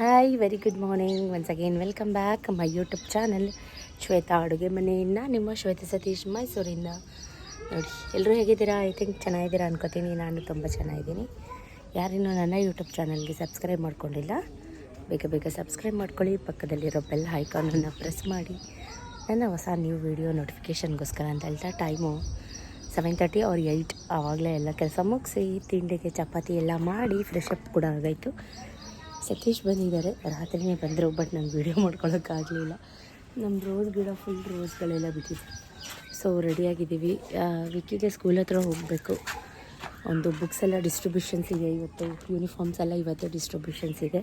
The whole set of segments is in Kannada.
Hi very good morning once again welcome back my YouTube channel Shweta ಅಡುಗೆ ಮನೆಯಿಂದ ನಿಮ್ಮ ಶ್ವೇತಾ ಸತೀಶ್ ಮೈಸೂರಿಂದ. ನೋಡಿ ಎಲ್ಲರೂ ಹೇಗಿದ್ದೀರಾ? ಐ ಥಿಂಕ್ ಚೆನ್ನಾಗಿದ್ದೀರಾ ಅನ್ಕೋತೀನಿ. ನಾನು ತುಂಬ ಚೆನ್ನಾಗಿದ್ದೀನಿ. ಯಾರಿನ್ನೂ ನನ್ನ ಯೂಟ್ಯೂಬ್ ಚಾನಲ್ಗೆ ಸಬ್ಸ್ಕ್ರೈಬ್ ಮಾಡ್ಕೊಂಡಿಲ್ಲ, ಬೇಗ ಬೇಗ ಸಬ್ಸ್ಕ್ರೈಬ್ ಮಾಡ್ಕೊಳ್ಳಿ. ಪಕ್ಕದಲ್ಲಿರೋ ಬೆಲ್ ಐಕಾನನ್ನು ಪ್ರೆಸ್ ಮಾಡಿ. ನನ್ನ ಹೊಸ ನ್ಯೂ ವಿಡಿಯೋ ನೋಟಿಫಿಕೇಷನ್ಗೋಸ್ಕರ ಅಂತ ಹೇಳ್ತಾ ಟೈಮು ಸೆವೆನ್ ತರ್ಟಿ ಅವ್ರು ಏಯ್ಟ್ ಆವಾಗಲೇ ಎಲ್ಲ ಕೆಲಸ ಮುಗಿಸಿ, ತಿಂಡಿಗೆ, ಚಪಾತಿ ಎಲ್ಲ ಮಾಡಿ ಫ್ರೆಶ್ ಅಪ್ ಕೂಡ ಆಗಾಯಿತು. ಸತೀಶ್ ಬಂದಿದ್ದಾರೆ. ರಾತ್ರಿನೇ ಬಂದರು, ಬಟ್ ನಂಗೆ ವೀಡಿಯೋ ಮಾಡ್ಕೊಳ್ಳೋಕ್ಕಾಗಲಿಲ್ಲ ನಮ್ಮ ರೋಸ್ ಗಿಡ ಫುಲ್ ರೋಸ್ಗಳೆಲ್ಲ ಬಿಟ್ಟಿದೆ. ಸೊ ರೆಡಿಯಾಗಿದ್ದೀವಿ ವಿಕ್ಕಿಗೆ ಸ್ಕೂಲ್ ಹತ್ರ ಹೋಗಬೇಕು. ಒಂದು ಬುಕ್ಸ್ ಎಲ್ಲ ಡಿಸ್ಟ್ರಿಬ್ಯೂಷನ್ಸ್ ಇದೆ. ಇವತ್ತು ಯೂನಿಫಾರ್ಮ್ಸ್ ಎಲ್ಲ ಇವತ್ತು ಡಿಸ್ಟ್ರಿಬ್ಯೂಷನ್ಸ್ ಇದೆ.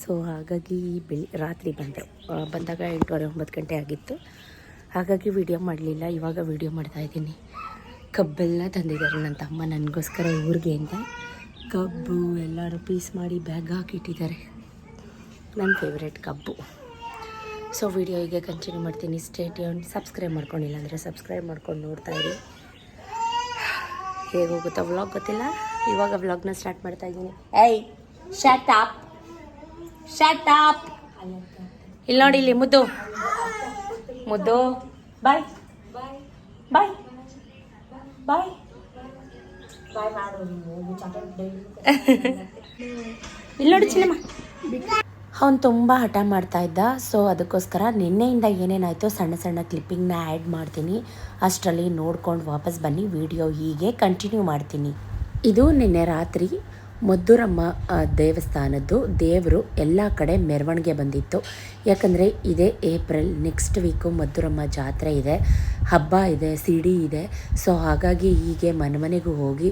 ಸೊ ಹಾಗಾಗಿ ಬೆಳಿ, ರಾತ್ರಿ ಬಂದರು. ಬಂದಾಗ ಎಂಟೂವರೆ ಒಂಬತ್ತು ಗಂಟೆ ಆಗಿತ್ತು. ಹಾಗಾಗಿ ವಿಡಿಯೋ ಮಾಡಲಿಲ್ಲ. ಇವಾಗ ವಿಡಿಯೋ ಮಾಡ್ತಾಯಿದ್ದೀನಿ ಕಬ್ಬೆಲ್ಲ ತಂದಿದ್ದಾರೆ. ನನ್ನ ತಮ್ಮ ನನಗೋಸ್ಕರ ಊರಿಗೆ ಅಂತ. ಕಬ್ಬು ಎಲ್ಲರೂ ಪೀಸ್ ಮಾಡಿ ಬ್ಯಾಗ್ ಹಾಕಿಟ್ಟಿದ್ದಾರೆ. ನನ್ನ ಫೇವ್ರೆಟ್ ಕಬ್ಬು. ಸೊ ವಿಡಿಯೋ ಹೀಗೆ ಕಂಟಿನ್ಯೂ ಮಾಡ್ತೀನಿ. ಸ್ಟೇಟ್ ಸಬ್ಸ್ಕ್ರೈಬ್ ಮಾಡ್ಕೊಂಡಿಲ್ಲ ಅಂದರೆ ಸಬ್ಸ್ಕ್ರೈಬ್ ಮಾಡ್ಕೊಂಡು ನೋಡ್ತಾ ಇರಿ. ಹೇಗೆ ಹೋಗುತ್ತಾ ವ್ಲಾಗ್ ಗೊತ್ತಿಲ್ಲ. ಇವಾಗ ವ್ಲಾಗ್ನ ಸ್ಟಾರ್ಟ್ ಮಾಡ್ತಾ ಇದ್ದೀನಿ. ಏಯ್ ಶಟ್ ಆಪ್ ಶಟ್ ಆಪ್ ಇಲ್ಲಿ ನೋಡಿ, ಇಲ್ಲಿ ಮುದ್ದು. ಮುದ್ದು. ಬಾಯ್ ಬಾಯ್ ಬಾಯ್ ಇಲ್ಲಿ ನೋಡಿ ಚಿನ್ನಮ್ಮ. ಅವನು ತುಂಬ ಹಠ ಮಾಡ್ತಾ ಇದ್ದ ಸೊ ಅದಕ್ಕೋಸ್ಕರ ನಿನ್ನೆಯಿಂದ ಏನೇನಾಯಿತು ಸಣ್ಣ ಸಣ್ಣ ಕ್ಲಿಪ್ಪಿಂಗ್ನ ಆ್ಯಡ್ ಮಾಡ್ತೀನಿ. ಅಷ್ಟರಲ್ಲಿ ನೋಡ್ಕೊಂಡು ವಾಪಸ್ ಬನ್ನಿ ವಿಡಿಯೋ ಹೀಗೆ ಕಂಟಿನ್ಯೂ ಮಾಡ್ತೀನಿ. ಇದು ನಿನ್ನೆ ರಾತ್ರಿ ಮದ್ದೂರಮ್ಮ ದೇವಸ್ಥಾನದ್ದು ದೇವರು ಎಲ್ಲ ಕಡೆ ಮೆರವಣಿಗೆ ಬಂದಿತ್ತು. ಯಾಕಂದರೆ ಇದೇ ಏಪ್ರಿಲ್ ನೆಕ್ಸ್ಟ್ ವೀಕು ಮದ್ದೂರಮ್ಮ ಜಾತ್ರೆ ಇದೆ, ಹಬ್ಬ ಇದೆ, ಸಿಡಿ ಇದೆ. ಸೊ ಹಾಗಾಗಿ ಹೀಗೆ ಮನೆ ಹೋಗಿ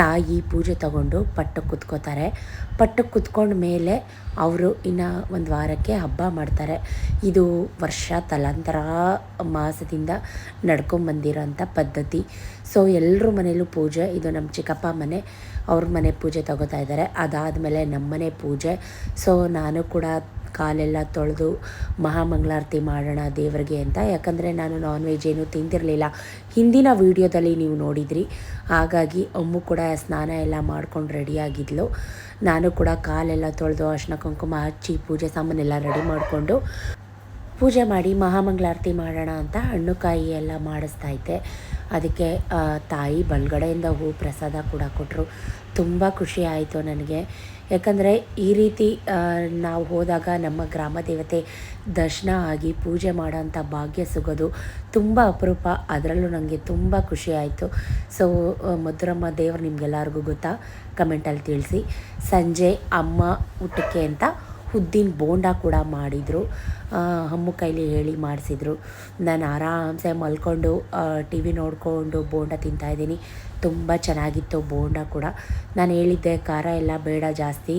ತಾಯಿ ಪೂಜೆ ತಗೊಂಡು ಪಟ್ಟಕ್ಕೆ ಕುತ್ಕೋತಾರೆ. ಪಟ್ಟಕ್ಕೆ ಕುತ್ಕೊಂಡ ಮೇಲೆ ಅವರು ಇನ್ನು ಒಂದು ವಾರಕ್ಕೆ ಹಬ್ಬ ಮಾಡ್ತಾರೆ. ಇದು ವರ್ಷ ತಲಾಂತರ ಮಾಸದಿಂದ ನಡ್ಕೊಂಬಂದಿರೋಂಥ ಪದ್ಧತಿ. ಸೊ ಎಲ್ಲರ ಮನೇಲೂ ಪೂಜೆ, ಇದು ನಮ್ಮ ಚಿಕ್ಕಪ್ಪ ಮನೆ. ಅವ್ರ ಮನೆ ಪೂಜೆ ತಗೋತಾ ಇದ್ದಾರೆ. ಅದಾದಮೇಲೆ ನಮ್ಮ ಮನೆ ಪೂಜೆ. ಸೊ ನಾನು ಕೂಡ ಕಾಲೆಲ್ಲ ತೊಳೆದು ಮಹಾಮಂಗಳಾರತಿ ಮಾಡೋಣ ದೇವರಿಗೆ ಅಂತ. ಯಾಕಂದರೆ ನಾನು ನಾನ್ ವೆಜ್ ಏನು ತಿಂದಿರಲಿಲ್ಲ. ಹಿಂದಿನ ವೀಡಿಯೋದಲ್ಲಿ ನೀವು ನೋಡಿದ್ರಿ. ಹಾಗಾಗಿ ಅಮ್ಮು ಕೂಡ ಸ್ನಾನ ಎಲ್ಲ ಮಾಡ್ಕೊಂಡು ರೆಡಿಯಾಗಿದ್ಲು ನಾನು ಕೂಡ ಕಾಲೆಲ್ಲ ತೊಳೆದು ಅರ್ಶಿನ ಕುಂಕುಮ ಹಚ್ಚಿ ಪೂಜೆ ಸಾಮಾನೆಲ್ಲ ರೆಡಿ ಮಾಡಿಕೊಂಡು ಪೂಜೆ ಮಾಡಿ ಮಹಾಮಂಗಳಾರತಿ ಮಾಡೋಣ ಅಂತ ಹಣ್ಣು ಕಾಯಿ ಎಲ್ಲ ಮಾಡಿಸ್ತಾ ಇದ್ದೆ. ಅದಕ್ಕೆ ತಾಯಿ ಬಲ್ಗಡೆಯಿಂದ ಹೂ ಪ್ರಸಾದ ಕೂಡ ಕೊಟ್ಟರು ತುಂಬ ಖುಷಿ ಆಯಿತು ನನಗೆ. ಯಾಕಂದರೆ ಈ ರೀತಿ ನಾವು ಹೋದಾಗ ನಮ್ಮ ಗ್ರಾಮ ದೇವತೆ ದರ್ಶನ ಆಗಿ ಪೂಜೆ ಮಾಡೋಂಥ ಭಾಗ್ಯ ಸಿಗೋದು ತುಂಬ ಅಪರೂಪ. ಅದರಲ್ಲೂ ನನಗೆ ತುಂಬ ಖುಷಿ ಆಯಿತು. ಸೊ ಮಧುರಮ್ಮ ದೇವರು ನಿಮ್ಗೆಲ್ಲರಿಗೂ ಗೊತ್ತಾ? ಕಮೆಂಟಲ್ಲಿ ತಿಳಿಸಿ. ಸಂಜೆ ಅಮ್ಮ ಊಟಕ್ಕೆ ಅಂತ ಉದ್ದಿನ ಬೋಂಡ ಕೂಡ ಮಾಡಿದರು. ಅಮ್ಮು ಕೈಲಿ ಹೇಳಿ ಮಾಡಿಸಿದ್ರು. ನಾನು ಆರಾಮ್ಸೆ ಮಲ್ಕೊಂಡು ಟಿ ವಿ ನೋಡಿಕೊಂಡು ಬೋಂಡ ತಿಂತಾಯಿದ್ದೀನಿ ತುಂಬ ಚೆನ್ನಾಗಿತ್ತು ಬೋಂಡ ಕೂಡ. ನಾನು ಹೇಳಿದ್ದೆ, ಖಾರ ಎಲ್ಲ ಬೇಡ ಜಾಸ್ತಿ.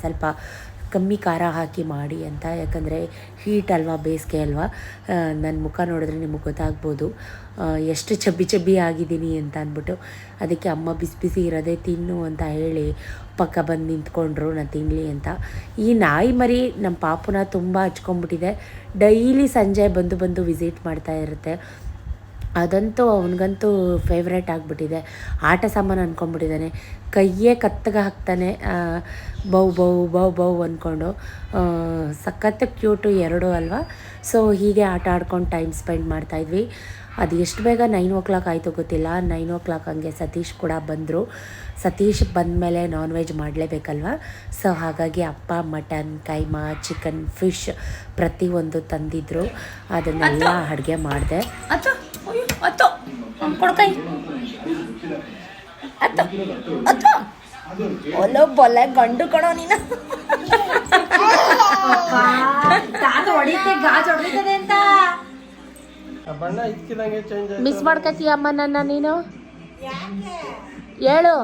ಸ್ವಲ್ಪ ಕಮ್ಮಿ ಖಾರ ಹಾಕಿ ಮಾಡಿ ಅಂತ. ಯಾಕಂದರೆ ಹೀಟ್ ಅಲ್ವಾ, ಬೇಸಿಗೆ ಅಲ್ವಾ? ನನ್ನ ಮುಖ ನೋಡಿದ್ರೆ ನಿಮಗೆ ಗೊತ್ತಾಗ್ಬೋದು. ಎಷ್ಟು ಚಬ್ಬಿ ಚಬ್ಬಿ ಆಗಿದ್ದೀನಿ ಅಂತ ಅಂದ್ಬಿಟ್ಟು ಅದಕ್ಕೆ ಅಮ್ಮ ಬಿಸಿ ಬಿಸಿ ಇರೋದೇ ತಿನ್ನು ಅಂತ ಹೇಳಿ ಪಕ್ಕ ಬಂದು ನಿಂತ್ಕೊಂಡ್ರು, ನಾನು ತಿನ್ನಲಿ ಅಂತ. ಈ ನಾಯಿ ಮರಿ ನಮ್ಮ ಪಾಪುನ ತುಂಬ ಹಚ್ಕೊಂಡ್ಬಿಟ್ಟಿದೆ. ಡೈಲಿ ಸಂಜೆ ಬಂದು ಬಂದು ವಿಸಿಟ್ ಮಾಡ್ತಾ ಇರುತ್ತೆ. ಅದಂತೂ ಅವನಿಗಂತೂ ಫೇವ್ರೇಟ್ ಆಗಿಬಿಟ್ಟಿದೆ. ಆಟ ಸಾಮಾನು ಅಂದ್ಕೊಂಡ್ಬಿಟ್ಟಿದ್ದಾನೆ ಕೈಯೇ ಕತ್ತಗೆ ಹಾಕ್ತಾನೆ ಬೌ ಬೌ ಬೌ ಬೌ ಅಂದ್ಕೊಂಡು ಸಖತ್ತು ಸಖತ್ ಕ್ಯೂಟು ಎರಡು ಅಲ್ವಾ? ಸೊ ಹೀಗೆ ಆಟ ಆಡ್ಕೊಂಡು ಟೈಮ್ ಸ್ಪೆಂಡ್ ಮಾಡ್ತಾಯಿದ್ವಿ ಅದು ಎಷ್ಟು ಬೇಗ ನೈನ್ ಓ ಕ್ಲಾಕ್ ಆಯಿತು ಗೊತ್ತಿಲ್ಲ. ನೈನ್ ಓ ಕ್ಲಾಕ್ ಹಂಗೆ ಸತೀಶ್ ಕೂಡ ಬಂದರು. ಸತೀಶ್ ಬಂದಮೇಲೆ ನಾನ್ ವೆಜ್ ಮಾಡಲೇಬೇಕಲ್ವ? ಸೊ ಹಾಗಾಗಿ ಅಪ್ಪ ಮಟನ್ ಕೈಮಾ ಚಿಕನ್ ಫಿಶ್ ಪ್ರತಿಯೊಂದು ತಂದಿದ್ರು. ಅದನ್ನೆಲ್ಲ ಅಡುಗೆ ಮಾಡಿದೆ. ಅತ್ತು! ಅತ್ತು! ಕೊಡ್ಕೈ ಅತ್ತು! ಅತ್ತು! ಒಲೋ ಬೊಲೆ ಗಂಡು ಕಣೋ ನೀನು. ಅಂತ. ಮಿಸ್ ಮಾಡ್ಕತಿ ಅಮ್ಮ ನನ್ನ ನೀನು? ಹೇಳು.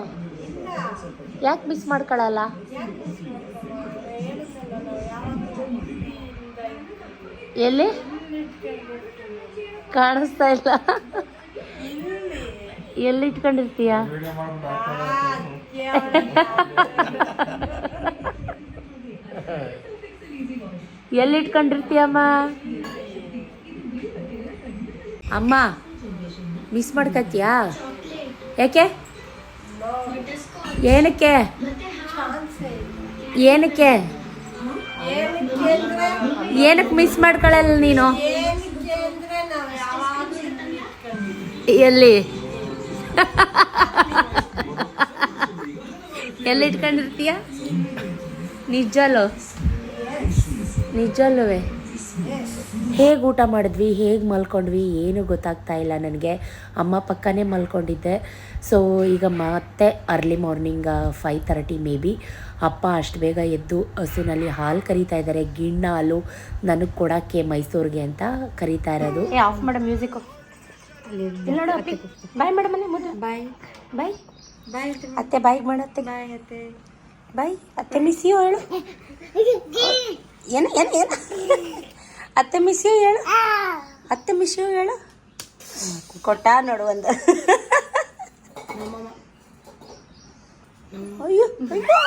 ಯಾಕೆ ಮಿಸ್ ಮಾಡ್ಕೊಳಲ್ಲ? ಎಲ್ಲಿ? ಕಾಣಿಸ್ತಾ ಇಲ್ಲ. ಎಲ್ಲಿ ಇಟ್ಕೊಂಡಿರ್ತೀಯ? ಎಲ್ಲಿ ಇಟ್ಕೊಂಡಿರ್ತೀಯಮ್ಮ? ಅಮ್ಮ ಮಿಸ್ ಮಾಡ್ಕತ್ತೀಯಾ? ಯಾಕೆ? ಏನಕ್ಕೆ? ಏನಕ್ಕೆ? ಏನಕ್ಕೆ ಮಿಸ್ ಮಾಡ್ಕೊಳ್ಳಲ್ಲ ನೀನು? ಎಲ್ಲಿ? ಎಲ್ಲಿ ಇಟ್ಕೊಂಡಿರ್ತೀಯ? ನಿಜಲ್ಲೋ? ನಿಜಲ್ಲವೇ? ಹೇಗೆ ಊಟ ಮಾಡಿದ್ವಿ ಹೇಗೆ ಮಲ್ಕೊಂಡ್ವಿ ಏನು ಗೊತ್ತಾಗ್ತಾ ಇಲ್ಲ ನನಗೆ. ಅಮ್ಮ ಪಕ್ಕನೇ ಮಲ್ಕೊಂಡಿದ್ದೆ. ಸೊ ಈಗ ಮತ್ತೆ early morning five thirty maybe ಅಪ್ಪ ಅಷ್ಟು ಬೇಗ ಎದ್ದು ಹಸುನಲ್ಲಿ ಹಾಲು ಕರಿತಾ ಇದ್ದಾರೆ. ಗಿಣ್ಣ ಹಾಲು ನನಗೆ ಕೊಡೋಕ್ಕೆ ಮೈಸೂರಿಗೆ ಅಂತ ಕರಿತಾ ಇರೋದು. Off music bye madam bye bye bye ಅತ್ತೆ ಬಾಯ್ ಮಾಡತ್ತೆ ಬಾಯ್ ಅತ್ತೆ. ಬಾಯ್ ಅತ್ತೆ. ಮಿಸ್ ಯು ಹೇಳು. ಏನು ಏನು ಏನು? ಅತ್ತೆ ಮಿಸ್ಯು ಹೇಳು. ಅತ್ತೆ ಮಿಸ್ಯು ಹೇಳು. ಕೊಟ್ಟ ನೋಡು ಒಂದು. ಅಯ್ಯೋ ಅಯ್ಯೋ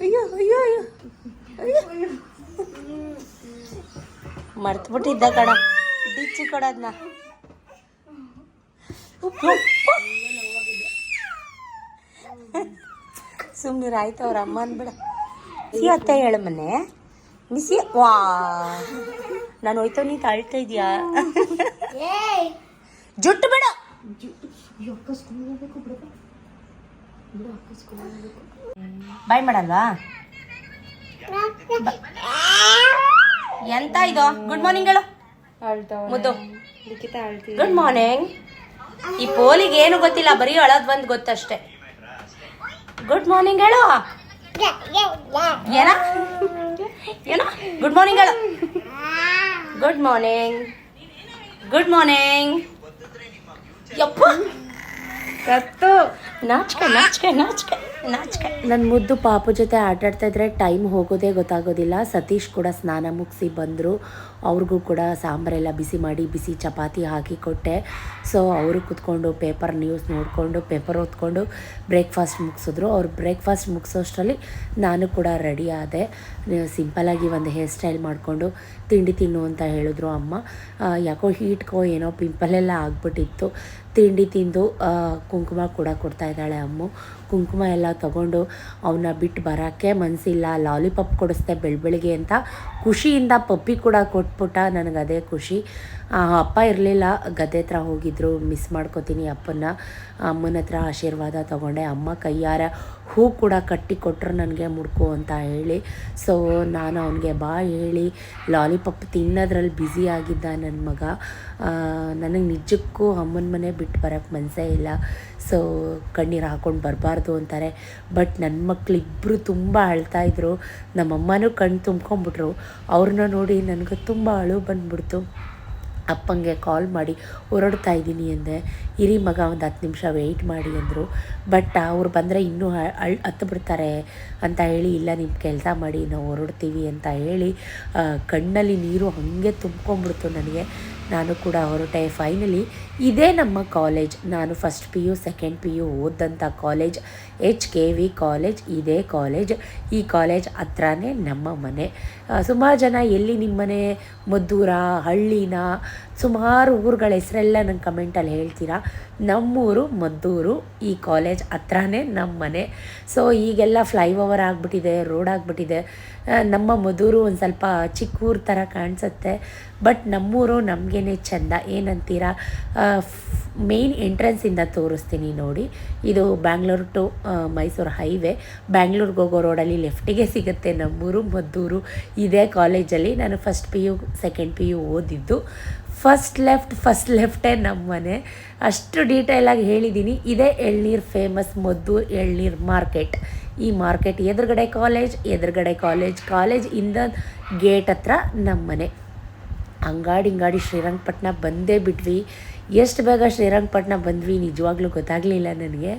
ಅಯ್ಯೋ ಅಯ್ಯೋ ಅಯ್ಯೋ ಅಯ್ಯೋ. ಮರ್ತ್ಬಿಟ್ಟಿದ್ದ ಕಣ. ಡಿಚ್ಚಿ ಕೊಡೋದ್ನ. ಸುಮ್ಮನೆ ಆಯ್ತು ಅವ್ರ ಅಮ್ಮ ಅಂದ್ಬಿಡ. ಇವತ್ತೇ ಹೇಳು ಮನೆ. ಮಿಸಿ? ವಾ. ನಾನು ಹೋಯ್ತವ್ ನೀ ತಾಳ್ತಾ ಇದೀಯಾ? ಜುಟ್ಟು ಬೇಡ. ಬಾಯ್ ಮಾಡಲ್ವಾ? ಬ- ಎಂತ ಇದು? ಗುಡ್ ಮಾರ್ನಿಂಗ್ ಹೇಳು. ಮುದ್ದು. ಗುಡ್ ಮಾರ್ನಿಂಗ್ ಈ ಪೋಲಿಗೆ ಏನು ಗೊತ್ತಿಲ್ಲ ಬರೀ ಅಳದ್ ಬಂದ್ ಗೊತ್ತಷ್ಟೇ. ಗುಡ್ ಮಾರ್ನಿಂಗ್ ಹೇಳು. ಏನ? ಏನ? ಗುಡ್ ಮಾರ್ನಿಂಗ್ ಹೇಳು. ಗುಡ್ ಮಾರ್ನಿಂಗ್ ಗುಡ್ ಮಾರ್ನಿಂಗ್ ಯಪ್ಪ. ಕತ್ತು ನಾಚ್ಕ ನಾಚ್ಕ ನಾಚ್ಕ ನಾಚ್ಕ. ನನ್ನ ಮುದ್ದು ಪಾಪು ಜೊತೆ ಆಟಾಡ್ತಾ ಇದ್ರೆ ಟೈಮ್ ಹೋಗೋದೇ ಗೊತ್ತಾಗೋದಿಲ್ಲ. ಸತೀಶ್ ಕೂಡ ಸ್ನಾನ ಮುಗಿಸಿ ಬಂದರು. ಅವ್ರಿಗೂ ಕೂಡ ಸಾಂಬಾರೆಲ್ಲ ಬಿಸಿ ಮಾಡಿ ಬಿಸಿ ಚಪಾತಿ ಹಾಕಿ ಕೊಟ್ಟೆ. ಸೊ ಅವರು ಕುತ್ಕೊಂಡು ಪೇಪರ್ ನ್ಯೂಸ್ ನೋಡಿಕೊಂಡು ಪೇಪರ್ ಓದ್ಕೊಂಡು ಬ್ರೇಕ್ಫಾಸ್ಟ್ ಮುಗಿಸಿದ್ರು. ಅವ್ರು ಬ್ರೇಕ್ಫಾಸ್ಟ್ ಮುಗಿಸೋಷ್ಟರಲ್ಲಿ ನಾನು ಕೂಡ ರೆಡಿ ಆದೆ. ಸಿಂಪಲಾಗಿ ಒಂದು ಹೇರ್ ಸ್ಟೈಲ್ ಮಾಡಿಕೊಂಡು ತಿಂಡಿ ತಿನ್ನು ಅಂತ ಹೇಳಿದ್ರು ಅಮ್ಮ. ಯಾಕೋ ಹೀಟ್ಕೋ ಏನೋ ಪಿಂಪಲೆಲ್ಲ ಆಗ್ಬಿಟ್ಟಿತ್ತು. ತಿಂಡಿ ತಿಂದು ಕುಂಕುಮ ಕೂಡ ಕೊಡ್ತಾ ಇದ್ದಾಳೆ ಅಮ್ಮು. ಕುಂಕುಮ ಎಲ್ಲ ತಗೊಂಡು ಅವನ್ನ ಬಿಟ್ಟು ಬರೋಕ್ಕೆ ಮನಸ್ಸಿಲ್ಲ ಲಾಲಿಪಾಪ್ ಕೊಡಿಸ್ದೆ ಬೆಳಬೆಳಿಗ್ಗೆ ಅಂತ ಖುಷಿಯಿಂದ ಪಪ್ಪಿ ಕೂಡ ಕೊಟ್ಬಿಟ್ಟ. ನನಗೆ ಅದೇ ಖುಷಿ. ಅಪ್ಪ ಇರಲಿಲ್ಲ. ಗದ್ದೆ ಹತ್ರ ಹೋಗಿದ್ರು. ಮಿಸ್ ಮಾಡ್ಕೋತೀನಿ ಅಪ್ಪನ ಅಮ್ಮನ ಹತ್ರ ಆಶೀರ್ವಾದ ತಗೊಂಡೆ. ಅಮ್ಮ ಕೈಯಾರ ಹೂ ಕೂಡ ಕಟ್ಟಿ ಕೊಟ್ಟರು ನನಗೆ ಮುಡ್ಕು ಅಂತ ಹೇಳಿ. ಸೊ ನಾನು ಅವನಿಗೆ ಬಾ ಹೇಳಿ ಲಾಲಿಪಾಪ್ ತಿನ್ನೋದ್ರಲ್ಲಿ ಬ್ಯುಸಿ ಆಗಿದ್ದ ನನ್ನ ಮಗ. ನನಗೆ ನಿಜಕ್ಕೂ ಅಮ್ಮನ ಮನೆ ಬಿಟ್ಟು ಬರೋಕ್ಕೆ ಮನಸ್ಸೇ ಇಲ್ಲ. ಸೊ ಕಣ್ಣೀರು ಹಾಕ್ಕೊಂಡು ಬರಬಾರ್ದು ಅಂತಾರೆ. ಬಟ್ ನನ್ನ ಮಕ್ಕಳಿಬ್ಬರು ತುಂಬ ಅಳ್ತಾ ಇದ್ರು. ನಮ್ಮಮ್ಮನೂ ಕಣ್ಣು ತುಂಬ್ಕೊಂಬಿಟ್ರು ಅವ್ರನ್ನ ನೋಡಿ ನನಗೆ ತುಂಬ ಅಳು ಬಂದ್ಬಿಡ್ತು. ಅಪ್ಪಂಗೆ ಕಾಲ್ ಮಾಡಿ, ಹೊರಡ್ತಾ ಇದ್ದೀನಿ ಅಂದೆ. ಇರಿ ಮಗ, ಒಂದು ಹತ್ತು ನಿಮಿಷ ವೆಯ್ಟ್ ಮಾಡಿ, ಅಂದರು. ಬಟ್ ಅವ್ರು ಬಂದರೆ ಇನ್ನೂ ಅಳ್, ಹತ್ತು ಬಿಡ್ತಾರೆ ಅಂತ ಹೇಳಿ, ಇಲ್ಲ ನಿಮ್ಮ ಕೆಲಸ ಮಾಡಿ, ನಾವು ಹೊರಡ್ತೀವಿ, ಅಂತ ಹೇಳಿ ಕಣ್ಣಲ್ಲಿ ನೀರು ಹಾಗೆ ತುಂಬ್ಕೊಂಬಿಡ್ತು ನನಗೆ. ನಾನು ಕೂಡ ಹೊರಟೆ. ಫೈನಲಿ ಇದೇ ನಮ್ಮ ಕಾಲೇಜ್ ನಾನು first P U second P U ಓದಂಥ college H K V college ಇದೇ ಕಾಲೇಜ್ ಈ ಕಾಲೇಜ್ ಹತ್ರನೇ ನಮ್ಮ ಮನೆ. ಸುಮಾರು ಜನ ಎಲ್ಲಿ ನಿಮ್ಮನೆ? ಮದ್ದೂರ, ಹಳ್ಳಿನ ಸುಮಾರು ಊರುಗಳ ಹೆಸರೆಲ್ಲ ನನ್ನ ಕಮೆಂಟಲ್ಲಿ ಹೇಳ್ತೀರಾ? ನಮ್ಮೂರು, ಮದ್ದೂರು, ಈ ಕಾಲೇಜ್ ಹತ್ರನೇ ನಮ್ಮ ಮನೆ ಸೊ ಈಗೆಲ್ಲ ಫ್ಲೈಓವರ್ ಆಗಿಬಿಟ್ಟಿದೆ ರೋಡ್ ಆಗಿಬಿಟ್ಟಿದೆ. ನಮ್ಮ ಮದ್ದೂರು ಒಂದು ಸ್ವಲ್ಪ ಚಿಕ್ಕ ಊರು ಥರ ಕಾಣಿಸುತ್ತೆ. ಬಟ್ ನಮ್ಮೂರು ನಮಗೇನೆ ಚೆಂದ. ಏನಂತೀರಾ? ಮೇನ್ ಎಂಟ್ರೆನ್ಸಿಂದ ತೋರಿಸ್ತೀನಿ ನೋಡಿ. ಇದು ಬ್ಯಾಂಗ್ಳೂರು ಟು ಮೈಸೂರು ಹೈವೇ ಬ್ಯಾಂಗ್ಳೂರ್ಗೆ ಹೋಗೋ ರೋಡಲ್ಲಿ ಲೆಫ್ಟಿಗೆ ಸಿಗುತ್ತೆ ನಮ್ಮೂರು, ಮದ್ದೂರು. ಇದೇ ಕಾಲೇಜಲ್ಲಿ ನಾನು first P U second P U ಓದಿದ್ದು. ಫಸ್ಟ್ ಲೆಫ್ಟ್ ಫಸ್ಟ್ ಲೆಫ್ಟೇ ನಮ್ಮ ಮನೆ ಅಷ್ಟು ಡೀಟೇಲಾಗಿ ಹೇಳಿದ್ದೀನಿ ಇದೇ ಎಳ್ನೀರು ಫೇಮಸ್ ಮದ್ದು ಎಳ್ನೀರು ಮಾರ್ಕೆಟ್ ಈ ಮಾರ್ಕೆಟ್ ಎದುರುಗಡೆ ಕಾಲೇಜ್ ಎದುರುಗಡೆ ಕಾಲೇಜ್ ಕಾಲೇಜ್ ಇಂದ ಗೇಟ್ ಹತ್ರ ನಮ್ಮ ಮನೆ ಅಂಗಾಡಿ ಹಿಂಗಾಡಿ ಶ್ರೀರಂಗಪಟ್ಟಣ ಬಂದೇ ಬಿಟ್ವಿ. ಎಷ್ಟು ಬೇಗ ಶ್ರೀರಂಗಪಟ್ಟಣ ಬಂದ್ವಿ ನಿಜವಾಗ್ಲೂ ಗೊತ್ತಾಗಲಿಲ್ಲ ನನಗೆ.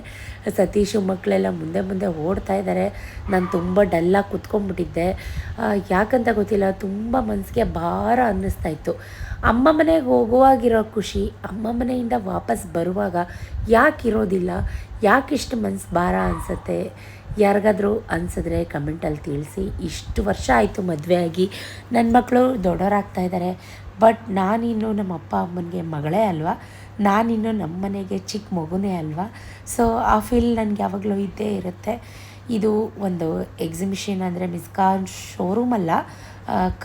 ಸತೀಶು ಮಕ್ಕಳೆಲ್ಲ ಮುಂದೆ ಮುಂದೆ ಓಡ್ತಾ ಇದ್ದಾರೆ. ನಾನು ತುಂಬ ಡಲ್ಲಾಗಿ ಕುತ್ಕೊಂಡ್ಬಿಟ್ಟಿದ್ದೆ. ಯಾಕಂತ ಗೊತ್ತಿಲ್ಲ, ತುಂಬ ಮನಸ್ಸಿಗೆ ಭಾರ ಅನ್ನಿಸ್ತಾ ಇತ್ತು. ಅಮ್ಮ ಮನೆಗೆ ಹೋಗುವಾಗಿರೋ ಖುಷಿ, ಅಮ್ಮ ಮನೆಯಿಂದ ವಾಪಸ್ ಬರುವಾಗ ಯಾಕೆ ಇರೋದಿಲ್ಲ ಯಾಕಿಷ್ಟು ಮನ್ಸು ಭಾರ ಅನಿಸುತ್ತೆ? ಯಾರಿಗಾದರೂ ಅನಿಸಿದ್ರೆ ಕಮೆಂಟಲ್ಲಿ ತಿಳಿಸಿ. ಇಷ್ಟು ವರ್ಷ ಆಯಿತು ಮದುವೆ ಆಗಿ. ನನ್ನ ಮಕ್ಕಳು ದೊಡ್ಡವರಾಗ್ತಾ ಇದ್ದಾರೆ. ಬಟ್ ನಾನಿನ್ನು ನಮ್ಮ ಅಪ್ಪ ಅಮ್ಮನಿಗೆ ಮಗಳೇ ಅಲ್ವಾ? ನಾನಿನ್ನು ನಮ್ಮ ಮನೆಗೆ ಚಿಕ್ಕ ಮಗುನೇ ಅಲ್ವಾ? ಸೊ ಆ ಫೀಲ್ ನನಗೆ ಯಾವಾಗಲೂ ಇದ್ದೇ ಇರುತ್ತೆ. ಇದು ಒಂದು ಎಕ್ಸಿಬಿಷನ್ ಅಂದರೆ ಮಿಸ್ ಕಾರ್ ಅಲ್ಲ.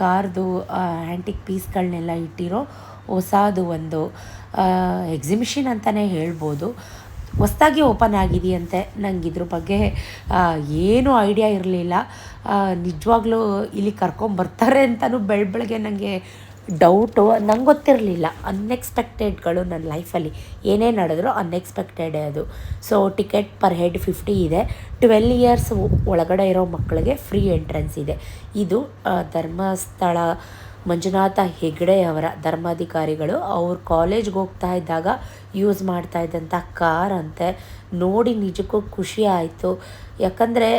ಕಾರ್ದು ಆ್ಯಂಟಿಕ್ ಪೀಸ್ಗಳನ್ನೆಲ್ಲ ಇಟ್ಟಿರೋ ಹೊಸದು ಒಂದು ಎಕ್ಸಿಬಿಷನ್ ಅಂತಲೇ ಹೇಳ್ಬೋದು. ಹೊಸ್ದಾಗಿ ಓಪನ್ ಆಗಿದೆಯಂತೆ ನನಗೆ ಇದ್ರ ಬಗ್ಗೆ ಏನೂ ಐಡಿಯಾ ಇರಲಿಲ್ಲ. ನಿಜವಾಗ್ಲೂ ಇಲ್ಲಿ ಕರ್ಕೊಂಬರ್ತಾರೆ ಅಂತಲೂ ಬೆಳ ಬೆಳಗ್ಗೆ ನನಗೆ ಡೌಟು, ನಂಗೆ ಗೊತ್ತಿರಲಿಲ್ಲ. ಅನ್ಎಕ್ಸ್ಪೆಕ್ಟೆಡ್ಗಳು ನನ್ನ ಲೈಫಲ್ಲಿ. ಏನೇ ನಡೆದ್ರೂ ಅನ್ಎಕ್ಸ್ಪೆಕ್ಟೆಡೇ ಅದು. So ticket per head fifty ಇದೆ. ಟ್ವೆಲ್ ಇಯರ್ಸ್ ಒಳಗಡೆ ಇರೋ ಮಕ್ಕಳಿಗೆ ಫ್ರೀ ಎಂಟ್ರೆನ್ಸ್ ಇದೆ. ಇದು ಧರ್ಮಸ್ಥಳ ಮಂಜುನಾಥ ಹೆಗ್ಡೆ ಅವರ ಧರ್ಮಾಧಿಕಾರಿಗಳು ಅವ್ರ ಕಾಲೇಜ್ಗೆ ಹೋಗ್ತಾ ಇದ್ದಾಗ ಯೂಸ್ ಮಾಡ್ತಾ ಇದ್ದಂಥ ಕಾರ್ ಅಂತೆ. ನೋಡಿ ನಿಜಕ್ಕೂ ಖುಷಿ ಆಯಿತು. ಯಾಕಂದರೆ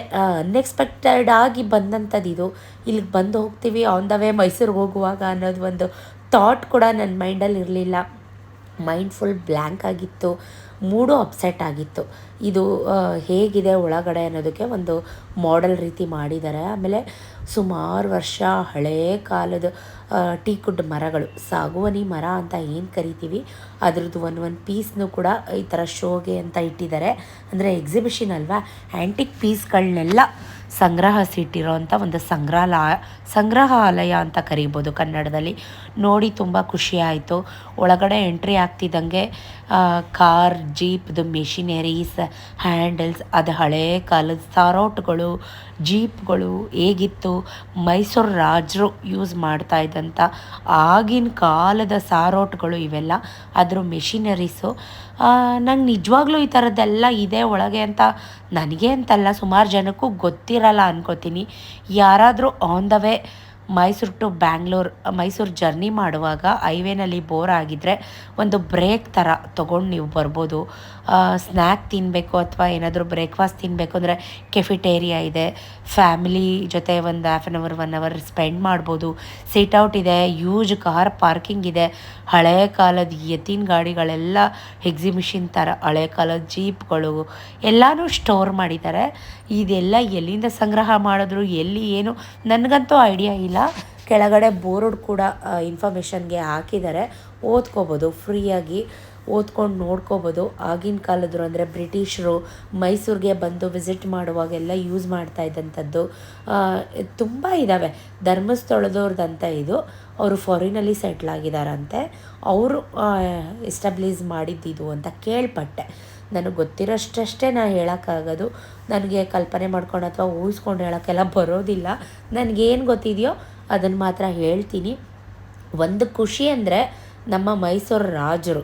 ಅನ್ಎಕ್ಸ್ಪೆಕ್ಟೆಡ್ ಆಗಿ ಬಂದಂಥದ್ದು ಇದು. ಇಲ್ಲಿಗೆ ಬಂದು ಹೋಗ್ತೀವಿ ಆನ್ ದ ವೇ ಮೈಸೂರಿಗೆ ಹೋಗುವಾಗ ಅನ್ನೋದು ಒಂದು ಥಾಟ್ ಕೂಡ ನನ್ನ ಮೈಂಡಲ್ಲಿ ಇರಲಿಲ್ಲ. ಮೈಂಡ್ ಫುಲ್ ಬ್ಲ್ಯಾಂಕ್ ಆಗಿತ್ತು. ಮೂಡು ಅಪ್ಸೆಟ್ ಆಗಿತ್ತು. ಇದು ಹೇಗಿದೆ ಒಳಗಡೆ ಅನ್ನೋದಕ್ಕೆ ಒಂದು ಮಾಡೆಲ್ ರೀತಿ ಮಾಡಿದ್ದಾರೆ. ಆಮೇಲೆ ಸುಮಾರು ವರ್ಷ ಹಳೇ ಕಾಲದ ಟೀಕುಡ್ ಮರಗಳು. ಸಾಗುವನಿ ಮರ ಅಂತ ಏನು ಕರಿತೀವಿ? ಅದ್ರದ್ದು ಒಂದು ಒಂದು ಪೀಸ್ನು ಕೂಡ ಈ ಥರ ಶೋಗೆ ಅಂತ ಇಟ್ಟಿದ್ದಾರೆ ಅಂದರೆ ಎಕ್ಸಿಬಿಷನ್ ಅಲ್ವಾ? ಆ್ಯಂಟಿಕ್ ಪೀಸ್ಗಳನ್ನೆಲ್ಲ ಸಂಗ್ರಹಿಸಿಟ್ಟಿರೋಂಥ ಒಂದು ಸಂಗ್ರಹಾಲಯ ಸಂಗ್ರಹಾಲಯ ಅಂತ ಕರಿಬೋದು ಕನ್ನಡದಲ್ಲಿ. ನೋಡಿ ತುಂಬ ಖುಷಿ ಆಯಿತು. ಒಳಗಡೆ ಎಂಟ್ರಿ ಆಗ್ತಿದ್ದಂಗೆ ಕಾರ್ ಜೀಪ್ದು ಮೆಷಿನರೀಸ್, ಹ್ಯಾಂಡಲ್ಸ್, ಅದು ಹಳೇ ಕಾಲದ ಸಾರೋಟ್ಗಳು, ಜೀಪ್ಗಳು ಹೇಗಿತ್ತು, ಮೈಸೂರು ರಾಜರು ಯೂಸ್ ಮಾಡ್ತಾ ಇದ್ದಂಥ ಆಗಿನ ಕಾಲದ ಸಾರೋಟ್ಗಳು ಇವೆಲ್ಲ, ಅದರ ಮೆಷಿನರೀಸು. ನಂಗೆ ನಿಜವಾಗ್ಲೂ ಈ ಥರದ್ದೆಲ್ಲ ಇದೆ ಒಳಗೆ ಅಂತ ನನಗೆ ಅಂತಲ್ಲ, ಸುಮಾರು ಜನಕ್ಕೂ ಗೊತ್ತಿರಲ್ಲ ಅನ್ಕೋತೀನಿ. ಯಾರಾದರೂ on the way Mysore to Bangalore, Mysore journey ಮಾಡುವಾಗ ಹೈವೇನಲ್ಲಿ ಬೋರ್ ಆಗಿದ್ದರೆ ಒಂದು ಬ್ರೇಕ್ ಥರ ತೊಗೊಂಡು ನೀವು ಬರ್ಬೋದು. ಸ್ನ್ಯಾಕ್ ತಿನ್ನಬೇಕು ಅಥವಾ ಏನಾದರೂ ಬ್ರೇಕ್ಫಾಸ್ಟ್ ತಿನ್ನಬೇಕು ಅಂದರೆ ಕೆಫಿಟೇರಿಯಾ ಇದೆ. ಫ್ಯಾಮಿಲಿ ಜೊತೆ ಒಂದು half an hour one hour spend ಮಾಡ್ಬೋದು. ಔಟ್ ಇದೆ ಯೂಜ್ ಕಾರ್ ಪಾರ್ಕಿಂಗ್ ಇದೆ. ಹಳೆ ಕಾಲದ ಎತ್ತಿನ ಗಾಡಿಗಳೆಲ್ಲ ಎಕ್ಸಿಬಿಷನ್ ಥರ, ಹಳೆ ಕಾಲದ ಜೀಪ್ಗಳು ಎಲ್ಲನೂ ಸ್ಟೋರ್ ಮಾಡಿದ್ದಾರೆ. ಇದೆಲ್ಲ ಎಲ್ಲಿಂದ ಸಂಗ್ರಹ ಮಾಡಿದ್ರು, ಎಲ್ಲಿ ಏನು, ನನಗಂತೂ ಐಡಿಯಾ ಇಲ್ಲ. ಕೆಳಗಡೆ ಬೋರ್ಡ್ ಕೂಡ ಇನ್ಫಾರ್ಮೇಷನ್ಗೆ ಹಾಕಿದ್ದಾರೆ. ಓದ್ಕೋಬೋದು, ಫ್ರೀಯಾಗಿ ಓದ್ಕೊಂಡು ನೋಡ್ಕೋಬೋದು. ಆಗಿನ ಕಾಲದ್ರು ಅಂದರೆ ಬ್ರಿಟಿಷರು ಮೈಸೂರಿಗೆ ಬಂದು ವಿಸಿಟ್ ಮಾಡುವಾಗೆಲ್ಲ ಯೂಸ್ ಮಾಡ್ತಾ ಇದ್ದಂಥದ್ದು ತುಂಬ ಇದ್ದಾವೆ ಧರ್ಮಸ್ಥಳದವ್ರದ್ದಂತ ಇದು. ಅವರು ಫಾರಿನಲ್ಲಿ ಸೆಟ್ಲ್ ಆಗಿದ್ದಾರಂತೆ ಅವರು ಎಸ್ಟಾಬ್ಲಿಷ್ ಮಾಡಿದ್ದಿದು ಅಂತ ಕೇಳ್ಪಟ್ಟೆ. ನನಗೆ ಗೊತ್ತಿರೋಷ್ಟಷ್ಟೇ ನಾನು ಹೇಳೋಕ್ಕಾಗೋದು. ನನಗೆ ಕಲ್ಪನೆ ಮಾಡ್ಕೊಂಡು ಅಥವಾ ಊಹಿಸ್ಕೊಂಡು ಹೇಳೋಕ್ಕೆಲ್ಲ ಬರೋದಿಲ್ಲ. ನನಗೇನು ಗೊತ್ತಿದೆಯೋ ಅದನ್ನು ಮಾತ್ರ ಹೇಳ್ತೀನಿ. ಒಂದು ಖುಷಿ ಅಂದರೆ ನಮ್ಮ ಮೈಸೂರು ರಾಜರು